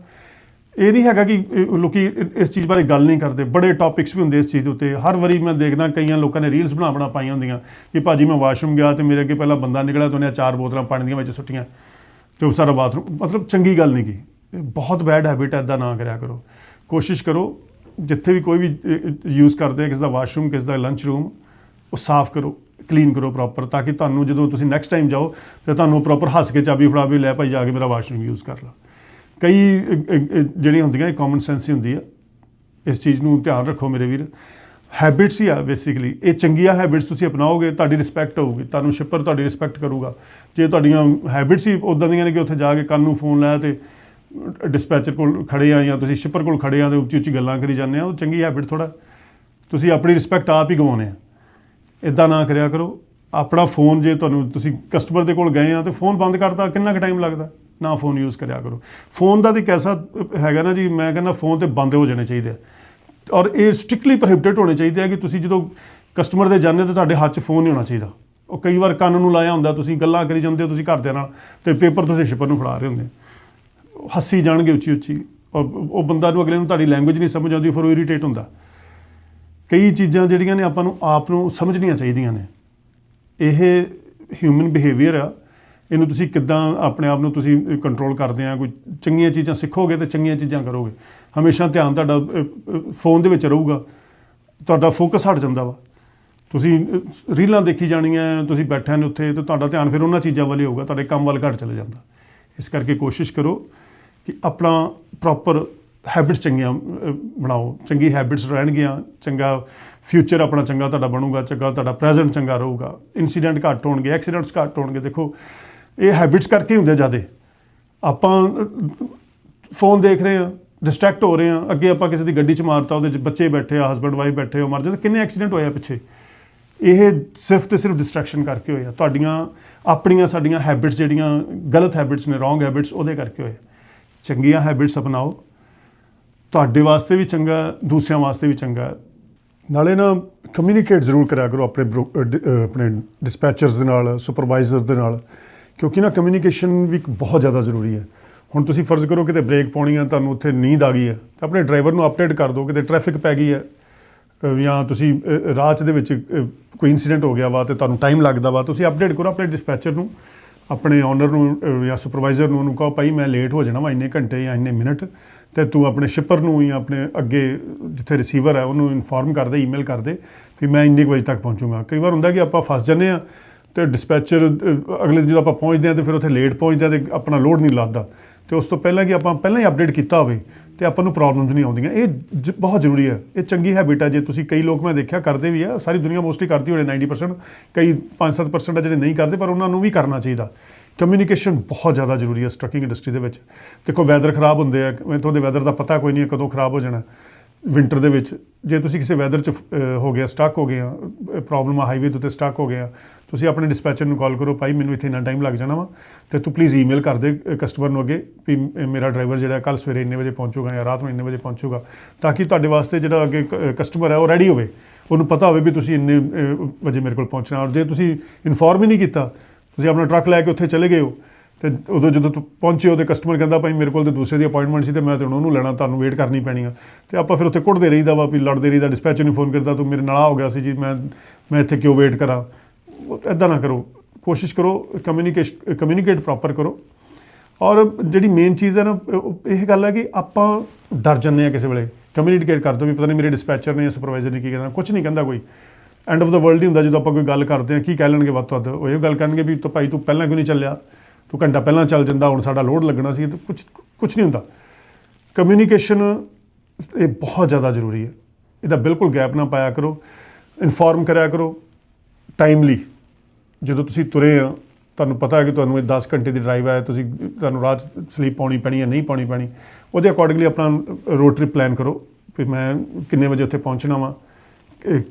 ਇਹ ਨਹੀਂ ਹੈਗਾ ਕਿ ਅ, ਲੋਕੀ ਇਸ ਚੀਜ਼ ਬਾਰੇ ਗੱਲ ਨਹੀਂ ਕਰਦੇ। ਬੜੇ ਟੌਪਿਕਸ ਵੀ ਹੁੰਦੇ ਇਸ ਚੀਜ਼ ਦੇ ਉੱਤੇ। ਹਰ ਵਾਰੀ ਮੈਂ ਦੇਖਦਾ ਕਈਆਂ ਲੋਕਾਂ ਨੇ ਰੀਲਸ ਬਣਾ ਬਣਾ ਪਾਈਆਂ ਹੁੰਦੀਆਂ ਕਿ ਭਾਜੀ ਮੈਂ ਵਾਸ਼ਰੂਮ ਗਿਆ ਤੇ ਮੇਰੇ ਅੱਗੇ ਪਹਿਲਾਂ ਬੰਦਾ ਨਿਕਲਿਆ ਤੇ ਉਹਨੇ ਚਾਰ ਬੋਤਲਾਂ ਪਾਣੀ ਦੀਆਂ ਵਿੱਚ ਸੁੱਟੀਆਂ ਤੇ ਉਹ ਸਾਰਾ ਬਾਥਰੂਮ ਮਤਲਬ ਚੰਗੀ ਗੱਲ ਨਹੀਂ ਗੀ। ਬਹੁਤ ਬੈਡ ਹੈਬਿਟ ਹੈ ਇਦਾਂ ਨਾ ਕਰਿਆ ਕਰੋ। ਕੋਸ਼ਿਸ਼ ਕਰੋ ਜਿੱਥੇ ਵੀ ਕੋਈ ਵੀ ਯੂਜ਼ ਕਰਦੇ ਆ ਕਿਸੇ ਦਾ ਵਾਸ਼ਰੂਮ ਕਿਸੇ ਦਾ ਲੰਚ ਰੂਮ ਉਹ ਸਾਫ਼ ਕਰੋ ਕਲੀਨ ਕਰੋ ਪ੍ਰੋਪਰ ਤਾਂ ਕਿ ਤੁਹਾਨੂੰ ਜਦੋਂ ਤੁਸੀਂ ਨੈਕਸਟ ਟਾਈਮ ਜਾਓ ਤੇ ਤੁਹਾਨੂੰ ਪ੍ਰੋਪਰ ਹੱਸ ਕੇ ਚਾਬੀ ਫੜਾ ਵੀ ਲੈ ਭਾਈ ਜਾ ਕੇ ਮੇਰਾ ਵਾਸ਼ਰੂਮ ਯੂਜ਼ ਕਰ ਲਓ ਕਈ ਜਿਹੜੀਆਂ ਹੁੰਦੀਆਂ, ਇਹ ਕਾਮਨ ਸੈਂਸ ਹੀ ਹੁੰਦੀ ਆ। ਇਸ ਚੀਜ਼ ਨੂੰ ਧਿਆਨ ਰੱਖੋ ਮੇਰੇ ਵੀਰ। ਹੈਬਿਟਸ ਹੀ ਆ ਬੇਸਿਕਲੀ ਇਹ ਚੰਗੀਆਂ ਹੈਬਿਟਸ ਤੁਸੀਂ ਅਪਣਾਓਗੇ, ਤੁਹਾਡੀ ਰਿਸਪੈਕਟ ਹੋਊਗੀ। ਤੁਹਾਨੂੰ ਸ਼ਿਪਰ ਤੁਹਾਡੀ ਰਿਸਪੈਕਟ ਕਰੂਗਾ। ਜੇ ਤੁਹਾਡੀਆਂ ਹੈਬਿਟਸ ਹੀ ਉਦਾਂ ਦੀਆਂ ਨੇ ਕਿ ਉੱਥੇ ਜਾ ਕੇ ਕੰਨ ਨੂੰ ਫੋਨ ਲਾਇਆ ਤੇ ਡਿਸਪੈਚਰ ਕੋਲ ਖੜੇ ਆ ਜਾਂ ਤੁਸੀਂ ਸ਼ਿਪਰ ਕੋਲ ਖੜੇ ਆ ਤੇ ਉੱਚੀ ਉੱਚੀ ਗੱਲਾਂ ਕਰੀ ਜਾਂਦੇ ਆ, ਉਹ ਚੰਗੀ ਹੈਬਿਟ ਥੋੜਾ ਤੁਸੀਂ ਆਪਣੀ ਰਿਸਪੈਕਟ ਆਪ ਹੀ ਗਵਾਉਣੇ ਆ। ਇਦਾਂ ਨਾ ਕਰਿਆ ਕਰੋ। ਆਪਣਾ ਫੋਨ ਜੇ ਤੁਹਾਨੂੰ ਤੁਸੀਂ ਕਸਟਮਰ ਦੇ ਕੋਲ ਗਏ ਆ ਤੇ ਫੋਨ ਬੰਦ ਕਰਤਾ, ਕਿੰਨਾ ਕੁ ਟਾਈਮ ਲੱਗਦਾ? ਨਾ ਫੋਨ ਯੂਜ਼ ਕਰਿਆ ਕਰੋ। ਫੋਨ ਦਾ ਤੇ ਕੈਸਾ ਹੈਗਾ ਨਾ ਜੀ, ਮੈਂ ਕਹਿੰਦਾ ਫੋਨ ਤੇ ਬੰਦ ਹੋ ਜਾਣੇ ਚਾਹੀਦੇ ਆ। ਔਰ ਇਹ ਸਟ੍ਰਿਕਟਲੀ ਪ੍ਰੋਹਿਬਿਟਡ ਹੋਣੇ ਚਾਹੀਦੇ ਆ ਕਿ ਤੁਸੀਂ ਜਦੋਂ ਕਸਟਮਰ ਦੇ ਜਾਂਦੇ ਤਾਂ ਤੁਹਾਡੇ ਹੱਥ 'ਚ ਫੋਨ ਨਹੀਂ ਹੋਣਾ ਚਾਹੀਦਾ। ਉਹ ਕਈ ਵਾਰ ਕੰਨ ਨੂੰ ਲਾਇਆ ਹੁੰਦਾ, ਤੁਸੀਂ ਗੱਲਾਂ ਕਰੀ ਜਾਂਦੇ ਹੋ ਤੁਸੀਂ ਘਰਦਿਆਂ ਨਾਲ ਤੇ ਪੇਪਰ ਤੁਸੀਂ ਸ਼ਿਪਰ ਨੂੰ ਫੜਾ ਰਹੇ ਹੁੰਦੇ ਹੱਸੀ ਜਾਣਗੇ ਉੱਚੀ ਉੱਚੀ। ਔਰ ਉਹ ਬੰਦਾ ਨੂੰ ਅਗਲੇ ਨੂੰ ਤੁਹਾਡੀ ਲੈਂਗੁਏਜ ਨਹੀਂ ਸਮਝ ਆਉਂਦੀ, ਫਿਰ ਉਹ ਇਰੀਟੇਟ ਹੁੰਦਾ। ਕਈ ਚੀਜ਼ਾਂ ਜਿਹੜੀਆਂ ਨੇ ਆਪਾਂ ਨੂੰ, ਆਪ ਨੂੰ ਸਮਝਣੀਆਂ ਚਾਹੀਦੀਆਂ ਨੇ। ਇਹ ਹਿਊਮਨ ਬਿਹੇਵੀਅਰ ਆ। ਇਹਨੂੰ ਤੁਸੀਂ ਕਿੱਦਾਂ ਆਪਣੇ ਆਪ ਨੂੰ ਤੁਸੀਂ ਕੰਟਰੋਲ ਕਰਦੇ ਆ? ਕੋਈ ਚੰਗੀਆਂ ਚੀਜ਼ਾਂ ਸਿੱਖੋਗੇ ਤੇ ਚੰਗੀਆਂ ਚੀਜ਼ਾਂ ਕਰੋਗੇ? ਹਮੇਸ਼ਾ ਧਿਆਨ ਤੁਹਾਡਾ ਫੋਨ ਦੇ ਵਿੱਚ ਰਹੂਗਾ। ਤੁਹਾਡਾ ਫੋਕਸ ਹਟ ਜਾਂਦਾ ਵਾ। ਤੁਸੀਂ ਰੀਲਾਂ ਦੇਖੀ ਜਾਣੀਆਂ, ਤੁਸੀਂ ਬੈਠੇ ਨੇ ਉੱਥੇ, ਤੇ ਤੁਹਾਡਾ ਧਿਆਨ ਫਿਰ ਉਹਨਾਂ ਚੀਜ਼ਾਂ ਵੱਲ ਹੋਊਗਾ। ਤੁਹਾਡੇ ਕੰਮ ਵੱਲ ਘਟ ਚਲੇ ਜਾਂਦਾ। ਇਸ ਕਰਕੇ ਕੋਸ਼ਿਸ਼ ਕਰੋ ਕਿ ਆਪਣਾ ਪ੍ਰੋਪਰ ਹੈਬਿਟਸ ਚੰਗੀਆਂ ਬਣਾਓ। ਚੰਗੀ ਹੈਬਿਟਸ ਰਹਿਣਗੀਆਂ, ਚੰਗਾ ਫਿਊਚਰ ਆਪਣਾ ਚੰਗਾ ਤੁਹਾਡਾ ਬਣੂਗਾ, ਚੰਗਾ ਤੁਹਾਡਾ ਪ੍ਰੈਜ਼ੈਂਟ ਚੰਗਾ ਰਹੂਗਾ। ਇਨਸੀਡੈਂਟ ਘੱਟ ਹੋਣਗੇ ਐਕਸੀਡੈਂਟਸ ਘੱਟ ਹੋਣਗੇ। ਦੇਖੋ ਇਹ ਹੈਬਿਟਸ ਕਰਕੇ ਹੀ ਹੁੰਦੇ ਜਿਆਦੇ। ਆਪਾਂ ਫੋਨ ਦੇਖ ਰਹੇ ਆ ਡਿਸਟਰੈਕਟ ਹੋ ਰਹੇ ਆ ਅੱਗੇ ਆਪਾਂ ਕਿਸੇ ਦੀ ਗੱਡੀ 'ਚ ਮਾਰਤਾ, ਉਹਦੇ 'ਚ ਬੱਚੇ ਬੈਠੇ ਆ ਹਸਬੰਡ ਵਾਈਫ ਬੈਠੇ ਹੋ ਮਰ ਜਾਂਦੇ, ਕਿੰਨੇ ਐਕਸੀਡੈਂਟ ਹੋਏ ਆ ਪਿੱਛੇ। ਇਹ ਸਿਰਫ ਤੇ ਸਿਰਫ ਡਿਸਟਰੈਕਸ਼ਨ ਕਰਕੇ ਹੋਏ ਆ। ਤੁਹਾਡੀਆਂ, ਆਪਣੀਆਂ ਸਾਡੀਆਂ ਹੈਬਿਟਸ ਜਿਹੜੀਆਂ, ਗਲਤ ਹੈਬਿਟਸ ਨੇ ਰੋਂਗ ਹੈਬਿਟਸ ਉਹਦੇ ਕਰਕੇ ਹੋਏ ਚੰਗੀਆਂ ਹੈਬਿਟਸ ਅਪਣਾਓ। ਤੁਹਾਡੇ ਵਾਸਤੇ ਵੀ ਚੰਗਾ, ਦੂਸਰਿਆਂ ਵਾਸਤੇ ਵੀ ਚੰਗਾ। ਨਾਲੇ ਨਾ ਕਮਿਊਨੀਕੇਟ ਜ਼ਰੂਰ ਕਰਿਆ ਕਰੋ ਆਪਣੇ ਬਰੋ- ਅਹ ਆਪਣੇ ਡਿਸਪੈਚਰਸ ਦੇ ਨਾਲ ਸੁਪਰਵਾਈਜ਼ਰ ਦੇ ਨਾਲ। ਕਿਉਂਕਿ ਨਾ ਕਮਿਊਨੀਕੇਸ਼ਨ ਵੀ ਬਹੁਤ ਜ਼ਿਆਦਾ ਜ਼ਰੂਰੀ ਹੈ। ਹੁਣ ਤੁਸੀਂ ਫਰਜ਼ ਕਰੋ ਕਿਤੇ ਬ੍ਰੇਕ ਪਾਉਣੀ ਆ, ਤੁਹਾਨੂੰ ਉੱਥੇ ਨੀਂਦ ਆ ਗਈ ਹੈ, ਤਾਂ ਆਪਣੇ ਡਰਾਈਵਰ ਨੂੰ ਅਪਡੇਟ ਕਰ ਦਿਓ, ਕਿਤੇ ਟ੍ਰੈਫਿਕ ਪੈ ਗਈ ਹੈ ਜਾਂ ਤੁਸੀਂ ਰਾਤ ਦੇ ਵਿੱਚ ਕੋਈ ਇਨਸੀਡੈਂਟ ਹੋ ਗਿਆ ਵਾ ਤੇ ਤੁਹਾਨੂੰ ਟਾਈਮ ਲੱਗਦਾ ਵਾ, ਤੁਸੀਂ ਅਪਡੇਟ ਕਰੋ ਆਪਣੇ ਡਿਸਪੈਚਰ ਨੂੰ, ਆਪਣੇ ਓਨਰ ਨੂੰ ਜਾਂ ਸੁਪਰਵਾਈਜ਼ਰ ਨੂੰ, ਉਹਨੂੰ ਕਹੋ, ਭਾਈ ਮੈਂ ਲੇਟ ਹੋ ਜਾਣਾ ਵਾ, ਇੰਨੇ ਘੰਟੇ ਜਾਂ ਇੰਨੇ ਮਿੰਟ ਤੇ ਤੂੰ ਆਪਣੇ ਸ਼ਿਪਰ ਨੂੰ ਜਾਂ ਆਪਣੇ ਅੱਗੇ ਜਿੱਥੇ ਰਿਸੀਵਰ ਹੈ, ਉਹਨੂੰ ਇਨਫੋਰਮ ਕਰ ਦੇ ਈਮੇਲ ਕਰ ਦੇ, ਵੀ ਮੈਂ ਇੰਨੇ ਕੁ ਵਜੇ ਤੱਕ ਪਹੁੰਚੂਗਾ। ਕਈ ਵਾਰ ਹੁੰਦਾ ਕਿ ਆਪਾਂ ਫਸ ਜਾਂਦੇ ਆ ਤੇ ਡਿਸਪੈਚਰ ਅਗਲੇ ਜਦੋਂ ਆਪਾਂ ਪਹੁੰਚਦੇ ਆ ਤੇ ਫਿਰ ਉੱਥੇ ਲੇਟ ਪਹੁੰਚਦੇ ਆ ਤੇ ਆਪਣਾ ਲੋਡ ਨਹੀਂ ਲੱਦਦਾ ਤੇ ਉਸ ਤੋਂ ਪਹਿਲਾਂ ਕਿ ਆਪਾਂ ਪਹਿਲਾਂ ਹੀ ਅਪਡੇਟ ਕੀਤਾ ਹੋਵੇ ਤੇ ਆਪਾਂ ਨੂੰ ਪ੍ਰੋਬਲਮਸ ਨਹੀਂ ਆਉਂਦੀਆਂ। ਇਹ ਜ- ਬਹੁਤ ਜ਼ਰੂਰੀ ਹੈ। ਇਹ ਚੰਗੀ ਹੈਬਿਟ ਹੈ ਜੇ ਤੁਸੀਂ ਕਈ ਲੋਕ ਮੈਂ ਦੇਖਿਆ ਕਰਦੇ ਵੀ ਆ, ਸਾਰੀ ਦੁਨੀਆ ਮੋਸਟਲੀ ਕਰਦੀ ਹੋਣੇ 90% ਕਈ 5-7% ਆ ਜਿਹੜੇ ਨਹੀਂ ਕਰਦੇ, ਪਰ ਉਹਨਾਂ ਨੂੰ ਵੀ ਕਰਨਾ ਚਾਹੀਦਾ। ਕਮਿਊਨੀਕੇਸ਼ਨ ਬਹੁਤ ਜ਼ਿਆਦਾ ਜ਼ਰੂਰੀ ਹੈ ਸਟਰਕਿੰਗ ਇੰਡਸਟਰੀ ਦੇ ਵਿੱਚ। ਦੇਖੋ ਵੈਦਰ ਖਰਾਬ ਹੁੰਦੇ ਆ। ਮੈਂ ਤੁਹਾਡੇ ਵੈਦਰ ਦਾ ਪਤਾ ਕੋਈ ਨਹੀਂ ਹੈ ਕਦੋਂ ਖਰਾਬ ਹੋ ਜਾਣਾ। ਵਿੰਟਰ ਦੇ ਵਿੱਚ ਜੇ ਤੁਸੀਂ ਕਿਸੇ ਵੈਦਰ 'ਚ ਹੋ ਗਿਆ ਸਟਕ ਹੋ ਗਏ ਗਿਆ ਪ੍ਰੋਬਲਮ ਆ ਹਾਈਵੇ ਦੇ ਉੱਤੇ ਸਟਕ ਹੋ ਗਏ ਆ ਤੁਸੀਂ ਆਪਣੇ ਡਿਸਪੈਚਰ ਨੂੰ ਕਾਲ ਕਰੋ, ਭਾਈ, ਮੈਨੂੰ ਇੱਥੇ ਇੰਨਾ ਟਾਈਮ ਲੱਗ ਜਾਣਾ ਵਾ ਤੇ ਤੂੰ ਪਲੀਜ਼ ਈਮੇਲ ਕਰ ਦੇ ਕਸਟਮਰ ਨੂੰ ਅੱਗੇ ਵੀ ਮੇਰਾ ਡਰਾਈਵਰ ਜਿਹੜਾ ਕੱਲ ਸਵੇਰੇ ਇੰਨੇ ਵਜੇ ਪਹੁੰਚੂਗਾ ਜਾਂ ਰਾਤ ਨੂੰ ਇੰਨੇ ਵਜੇ ਪਹੁੰਚੂਗਾ ਤਾਂ ਕਿ ਤੁਹਾਡੇ ਵਾਸਤੇ ਜਿਹੜਾ ਅੱਗੇ ਕਸਟਮਰ ਹੈ ਉਹ ਰੈਡੀ ਹੋਵੇ। ਉਹਨੂੰ ਪਤਾ ਹੋਵੇ ਵੀ ਤੁਸੀਂ ਇੰਨੇ ਵਜੇ ਮੇਰੇ ਕੋਲ ਪਹੁੰਚਣਾ ਔਰ ਜੇ ਤੁਸੀਂ ਇਨਫੋਰਮ ਹੀ ਨਹੀਂ ਕੀਤਾ, ਤੁਸੀਂ ਆਪਣਾ ਟਰੱਕ ਲੈ ਕੇ ਉੱਥੇ ਚਲੇ ਗਏ ਹੋ, ਤੇ ਉਦੋਂ ਜਦੋਂ ਤੂੰ ਪਹੁੰਚੇ ਉਹਦੇ ਕਸਟਮਰ ਕਹਿੰਦਾ, ਭਾਈ, ਮੇਰੇ ਕੋਲ ਤੇ ਦੂਸਰੇ ਦੀ ਅਪਾਇੰਟਮੈਂਟ ਸੀ ਤੇ ਮੈਂ ਤੇ ਹੁਣ ਉਹਨੂੰ ਲੈਣਾ, ਤੁਹਾਨੂੰ ਵੇਟ ਕਰਨੀ ਪੈਣੀ ਆ। ਤੇ ਆਪਾਂ ਫਿਰ ਉੱਥੇ ਕੁੱਟਦੇ ਰਹੀਦਾ ਵਾ ਵੀ ਲੜਦੇ ਰਹੀਦਾ ਡਿਸਪੈਚਰ ਨੂੰ ਫੋਨ ਕਰਦਾ, ਤੂੰ ਮੇਰੇ ਨਾਲ ਹੋ ਗਿਆ ਸੀ ਜੀ, ਮੈਂ ਮੈਂ ਇੱਥੇ ਕਿਉਂ ਵੇਟ ਕਰਾਂ? ਐਦਾਂ ਨਾ ਕਰੋ, ਕੋਸ਼ਿਸ਼ ਕਰੋ ਕਮਿਊਨੀਕੇਸ਼ਨ ਕਮਿਊਨੀਕੇਟ ਪ੍ਰੋਪਰ ਕਰੋ। ਔਰ ਜਿਹੜੀ ਮੇਨ ਚੀਜ਼ ਹੈ ਨਾ ਇਹ ਗੱਲ ਹੈ ਕਿ ਆਪਾਂ ਡਰ ਜੰਨੇ ਆ ਕਿਸੇ ਵੇਲੇ। ਕਮਿਊਨੀਕੇਟ ਕਰ ਦੋ ਵੀ ਪਤਾ ਨਹੀਂ ਮੇਰੇ ਡਿਸਪੈਚਰ ਨੇ ਜਾਂ ਸੁਪਰਵਾਈਜ਼ਰ ਨੇ ਕੀ ਕਹਿਣਾ ਕੁਝ ਨਹੀਂ ਕਹਿੰਦਾ ਕੋਈ। ਐਂਡ ਆਫ ਦਾ ਵਰਲਡ ਹੀ ਹੁੰਦਾ ਜਦੋਂ ਆਪਾਂ ਕੋਈ ਗੱਲ ਕਰਦੇ ਆ ਕੀ ਕਹਿ ਲੈਣਗੇ ਵੱਧ ਤੋਂ ਵੱਧ। ਉਹ ਇਹ ਗੱਲ ਕਰਨਗੇ ਵੀ ਤੂੰ ਭਾਈ ਤੂੰ ਪਹਿਲਾਂ ਕਿਉਂ ਨਹੀਂ ਚੱਲਿਆ? ਤੂੰ ਘੰਟਾ ਪਹਿਲਾਂ ਚੱਲ ਜਾਂਦਾ, ਹੁਣ ਸਾਡਾ ਲੋਡ ਲੱਗਣਾ ਸੀ, ਤੇ ਕੁਝ ਕੁਝ ਨਹੀਂ ਹੁੰਦਾ। ਕਮਿਊਨੀਕੇਸ਼ਨ ਇਹ ਬਹੁਤ ਜ਼ਿਆਦਾ ਜ਼ਰੂਰੀ ਹੈ। ਇਹਦਾ ਬਿਲਕੁਲ ਗੈਪ ਨਾ ਪਾਇਆ ਕਰੋ। ਇਨਫੋਰਮ ਕਰਿਆ ਕਰੋ। ਟਾਈਮਲੀ ਜਦੋਂ ਤੁਸੀਂ ਤੁਰੇ ਆ, ਤੁਹਾਨੂੰ ਪਤਾ ਹੈ ਕਿ ਤੁਹਾਨੂੰ ਇਹ 10 ਘੰਟੇ ਦੀ ਡਰਾਈਵ ਹੈ, ਤੁਸੀਂ ਤੁਹਾਨੂੰ ਰਾਤ ਸਲੀਪ ਪਾਉਣੀ ਪੈਣੀ ਹੈ ਨਹੀਂ ਪਾਉਣੀ ਪੈਣੀ, ਉਹਦੇ ਅਕੋਰਡਿੰਗਲੀ ਆਪਣਾ ਰੋਡ ਟ੍ਰਿਪ ਪਲਾਨ ਕਰੋ ਵੀ ਮੈਂ ਕਿੰਨੇ ਵਜੇ ਉੱਥੇ ਪਹੁੰਚਣਾ ਵਾਂ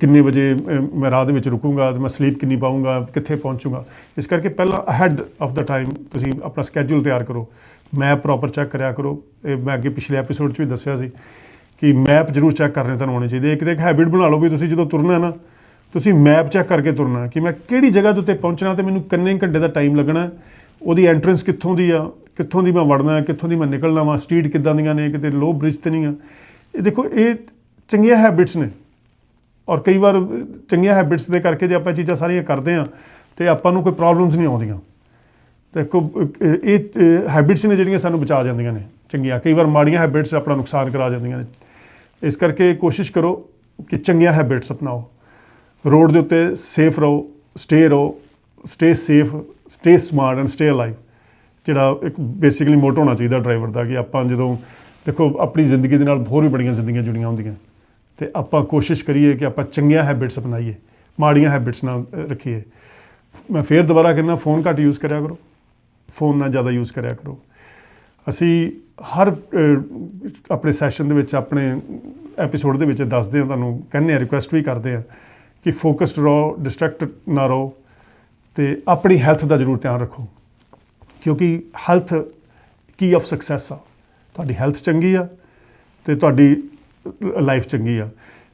ਕਿੰਨੇ ਵਜੇ ਮੈਂ ਰਾਹ ਦੇ ਵਿੱਚ ਰੁਕੂੰਗਾ, ਤੇ ਮੈਂ ਸਲੀਪ ਕਿੰਨੀ ਪਾਊਂਗਾ, ਕਿੱਥੇ ਪਹੁੰਚੂਗਾ। ਇਸ ਕਰਕੇ ਪਹਿਲਾਂ ਅਹੈਡ ਆਫ ਦਾ ਟਾਈਮ ਤੁਸੀਂ ਆਪਣਾ ਸਕੇਜੂਲ ਤਿਆਰ ਕਰੋ। ਮੈਪ ਪ੍ਰੋਪਰ ਚੈੱਕ ਕਰਿਆ ਕਰੋ। ਇਹ ਮੈਂ ਅੱਗੇ ਪਿਛਲੇ ਐਪੀਸੋਡ 'ਚ ਵੀ ਦੱਸਿਆ ਸੀ ਕਿ ਮੈਪ ਜ਼ਰੂਰ ਚੈੱਕ ਕਰਨੇ ਤੁਹਾਨੂੰ ਆਉਣੇ ਚਾਹੀਦੇ। ਇੱਕ ਤੇ ਇੱਕ ਹੈਬਿਟ ਬਣਾ ਲਓ ਵੀ ਤੁਸੀਂ ਜਦੋਂ ਤੁਰਨਾ ਹੈ ਨਾ ਤੁਸੀਂ ਮੈਪ ਚੈੱਕ ਕਰਕੇ ਤੁਰਨਾ ਕਿ ਮੈਂ ਕਿਹੜੀ ਜਗ੍ਹਾ ਦੇ ਉੱਤੇ ਪਹੁੰਚਣਾ ਤੇ ਮੈਨੂੰ ਕਿੰਨੇ ਘੰਟੇ ਦਾ ਟਾਈਮ ਲੱਗਣਾ, ਉਹਦੀ ਐਂਟਰੈਂਸ ਕਿੱਥੋਂ ਦੀ ਆ, ਕਿੱਥੋਂ ਦੀ ਮੈਂ ਵੜਨਾ, ਕਿੱਥੋਂ ਦੀ ਮੈਂ ਨਿਕਲਣਾ ਵਾ ਸਟਰੀਟ ਕਿੱਦਾਂ ਦੀਆਂ ਨੇ, ਕਿਤੇ ਲੋ ਬ੍ਰਿਜ ਤੇ ਨਹੀਂ ਆ। ਇਹ ਦੇਖੋ, ਇਹ ਚੰਗੀਆਂ ਹੈਬਿਟਸ ਨੇ। ਔਰ ਕਈ ਵਾਰ ਚੰਗੀਆਂ ਹੈਬਿਟਸ ਦੇ ਕਰਕੇ ਜੇ ਆਪਾਂ ਇਹ ਚੀਜ਼ਾਂ ਸਾਰੀਆਂ ਕਰਦੇ ਆ ਤੇ ਆਪਾਂ ਨੂੰ ਕੋਈ ਪ੍ਰੋਬਲਮਸ ਨਹੀਂ ਆਉਂਦੀਆਂ। ਦੇਖੋ, ਇਹ ਹੈਬਿਟਸ ਨੇ ਜਿਹੜੀਆਂ ਸਾਨੂੰ ਬਚਾ ਜਾਂਦੀਆਂ ਨੇ, ਚੰਗੀਆਂ। ਕਈ ਵਾਰ ਮਾੜੀਆਂ ਹੈਬਿਟਸ ਆਪਣਾ ਨੁਕਸਾਨ ਕਰਾ ਜਾਂਦੀਆਂ ਨੇ। ਇਸ ਕਰਕੇ ਕੋਸ਼ਿਸ਼ ਕਰੋ ਕਿ ਚੰਗੀਆਂ ਹੈਬਿਟਸ ਅਪਣਾਓ। ਰੋਡ ਦੇ ਉੱਤੇ ਸੇਫ ਰਹੋ ਸਟੇ ਰਹੋ stay safe stay smart and stay alive ਜਿਹੜਾ ਇੱਕ ਬੇਸਿਕਲੀ ਮੋਟੋ ਹੋਣਾ ਚਾਹੀਦਾ ਡਰਾਈਵਰ ਦਾ ਕਿ ਆਪਾਂ ਜਦੋਂ ਦੇਖੋ, ਆਪਣੀ ਜ਼ਿੰਦਗੀ ਦੇ ਨਾਲ ਹੋਰ ਵੀ ਬੜੀਆਂ ਜ਼ਿੰਦਗੀਆਂ ਜੁੜੀਆਂ ਹੁੰਦੀਆਂ। ਤੇ ਆਪਾਂ ਕੋਸ਼ਿਸ਼ ਕਰੀਏ ਕਿ ਆਪਾਂ ਚੰਗੀਆਂ ਹੈਬਿਟਸ ਅਪਣਾਈਏ, ਮਾੜੀਆਂ ਹੈਬਿਟਸ ਨਾ ਰੱਖੀਏ। ਮੈਂ ਫੇਰ ਦੁਬਾਰਾ ਕਹਿੰਦਾ ਫੋਨ ਘੱਟ ਯੂਜ਼ ਕਰਿਆ ਕਰੋ। ਫੋਨ ਨਾ ਜ਼ਿਆਦਾ ਯੂਜ਼ ਕਰਿਆ ਕਰੋ। ਅਸੀਂ ਹਰ ਆਪਣੇ ਸੈਸ਼ਨ ਦੇ ਵਿੱਚ, ਆਪਣੇ ਐਪੀਸੋਡ ਦੇ ਵਿੱਚ ਦੱਸਦੇ ਹਾਂ, ਤੁਹਾਨੂੰ ਕਹਿੰਦੇ ਆ ਰਿਕੁਐਸਟ ਵੀ ਕਰਦੇ ਆ ਕਿ ਫੋਕਸਡ ਰਹੋ ਡਿਸਟਰੈਕਟ ਨਾ ਰਹੋ ਤੇ ਆਪਣੀ ਹੈਲਥ ਦਾ ਜ਼ਰੂਰ ਧਿਆਨ ਰੱਖੋ। ਕਿਉਂਕਿ ਹੈਲਥ ਕੀ ਆਫ ਸਕਸੈਸ ਆ। ਤੁਹਾਡੀ ਹੈਲਥ ਚੰਗੀ ਆ ਤੇ ਤੁਹਾਡੀ ਲਾਈਫ ਚੰਗੀ ਆ।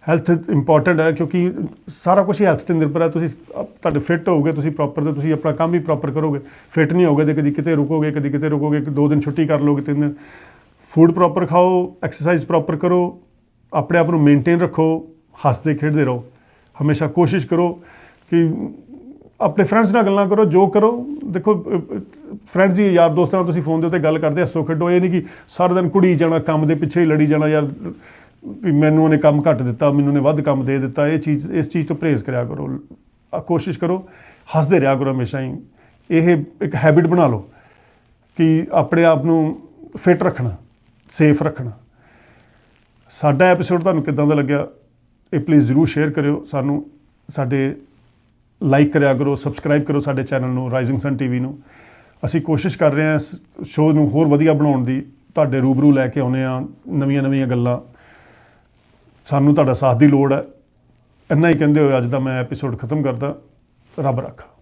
ਹੈਲਥ ਇੰਪੋਰਟੈਂਟ ਹੈ ਕਿਉਂਕਿ ਸਾਰਾ ਕੁਝ ਹੈਲਥ ਤੇ ਨਿਰਭਰ ਹੈ। ਤੁਸੀਂ ਤੁਹਾਡੇ ਫਿੱਟ ਹੋਗੇ ਤੁਸੀਂ ਪ੍ਰੋਪਰ ਤੇ ਤੁਸੀਂ ਆਪਣਾ ਕੰਮ ਵੀ ਪ੍ਰੋਪਰ ਕਰੋਗੇ। ਫਿੱਟ ਨਹੀਂ ਹੋਗੇ ਤੇ ਕਦੀ ਕਿਤੇ ਰੁਕੋਗੇ, ਕਦੀ ਕਿਤੇ ਰੁਕੋਗੇ ਦੋ ਦਿਨ ਛੁੱਟੀ ਕਰ ਲੋਗੇ, ਤਿੰਨ ਦਿਨ। ਫੂਡ ਪ੍ਰੋਪਰ ਖਾਓ ਐਕਸਰਸਾਈਜ਼ ਪ੍ਰੋਪਰ ਕਰੋ, ਆਪਣੇ ਆਪ ਨੂੰ ਮੇਨਟੇਨ ਰੱਖੋ, ਹੱਸਦੇ ਖੇਡਦੇ ਰਹੋ। ਹਮੇਸ਼ਾ ਕੋਸ਼ਿਸ਼ ਕਰੋ ਕਿ ਆਪਣੇ ਫਰੈਂਡਸ ਨਾਲ ਗੱਲਾਂ ਕਰੋ, ਜੋ ਕਰੋ। ਦੇਖੋ ਫਰੈਂਡਸ ਹੀ ਯਾਰ ਦੋਸਤਾਂ ਨਾਲ ਤੁਸੀਂ ਫੋਨ ਦੇ ਉੱਤੇ ਗੱਲ ਕਰਦੇ ਹੱਸੋ ਖੇਡੋ। ਇਹ ਨਹੀਂ ਕਿ ਸਾਰਾ ਦਿਨ ਕੁੜੀ ਜਾਣਾ, ਕੰਮ ਦੇ ਪਿੱਛੇ ਹੀ ਲੜੀ ਜਾਣਾ, ਯਾਰ, ਵੀ ਮੈਨੂੰ ਉਹਨੇ ਕੰਮ ਘੱਟ ਦਿੱਤਾ, ਮੈਨੂੰ ਉਹਨੇ ਵੱਧ ਕੰਮ ਦੇ ਦਿੱਤਾ। ਇਹ ਚੀਜ਼, ਇਸ ਚੀਜ਼ ਤੋਂ ਪਰਹੇਜ਼ ਕਰਿਆ ਕਰੋ। ਕੋਸ਼ਿਸ਼ ਕਰੋ, ਹੱਸਦੇ ਰਿਹਾ ਕਰੋ ਹਮੇਸ਼ਾ ਹੀ। ਇਹ ਇੱਕ ਹੈਬਿਟ ਬਣਾ ਲਓ ਕਿ ਆਪਣੇ ਆਪ ਨੂੰ ਫਿਟ ਰੱਖਣਾ ਸੇਫ ਰੱਖਣਾ। ਸਾਡਾ ਐਪੀਸੋਡ ਤੁਹਾਨੂੰ ਕਿੱਦਾਂ ਦਾ ਲੱਗਿਆ? ਇਹ ਪਲੀਜ਼ ਜ਼ਰੂਰ ਸ਼ੇਅਰ ਕਰਿਓ, ਸਾਨੂੰ ਸਾਡੇ ਲਾਈਕ ਕਰਿਆ ਕਰੋ ਸਬਸਕ੍ਰਾਈਬ ਕਰੋ ਸਾਡੇ ਚੈਨਲ ਨੂੰ ਰਾਈਜ਼ਿੰਗ ਸਨ ਟੀਵੀ ਨੂੰ। ਅਸੀਂ ਕੋਸ਼ਿਸ਼ ਕਰ ਰਹੇ ਹਾਂ ਇਸ ਸ਼ੋਅ ਨੂੰ ਹੋਰ ਵਧੀਆ ਬਣਾਉਣ ਦੀ, ਤੁਹਾਡੇ ਰੂਬਰੂ ਲੈ ਕੇ ਆਉਨੇ ਆ ਨਵੀਆਂ ਨਵੀਆਂ ਗੱਲਾਂ। ਸਾਨੂੰ ਤੁਹਾਡਾ ਸਾਥ ਦੀ ਲੋੜ ਹੈ। ਇੰਨਾ ਹੀ ਕਹਿੰਦੇ ਹੋਏ ਅੱਜ ਦਾ ਮੈਂ ਐਪੀਸੋਡ ਖਤਮ ਕਰਦਾ। ਰੱਬ ਰੱਖਾ।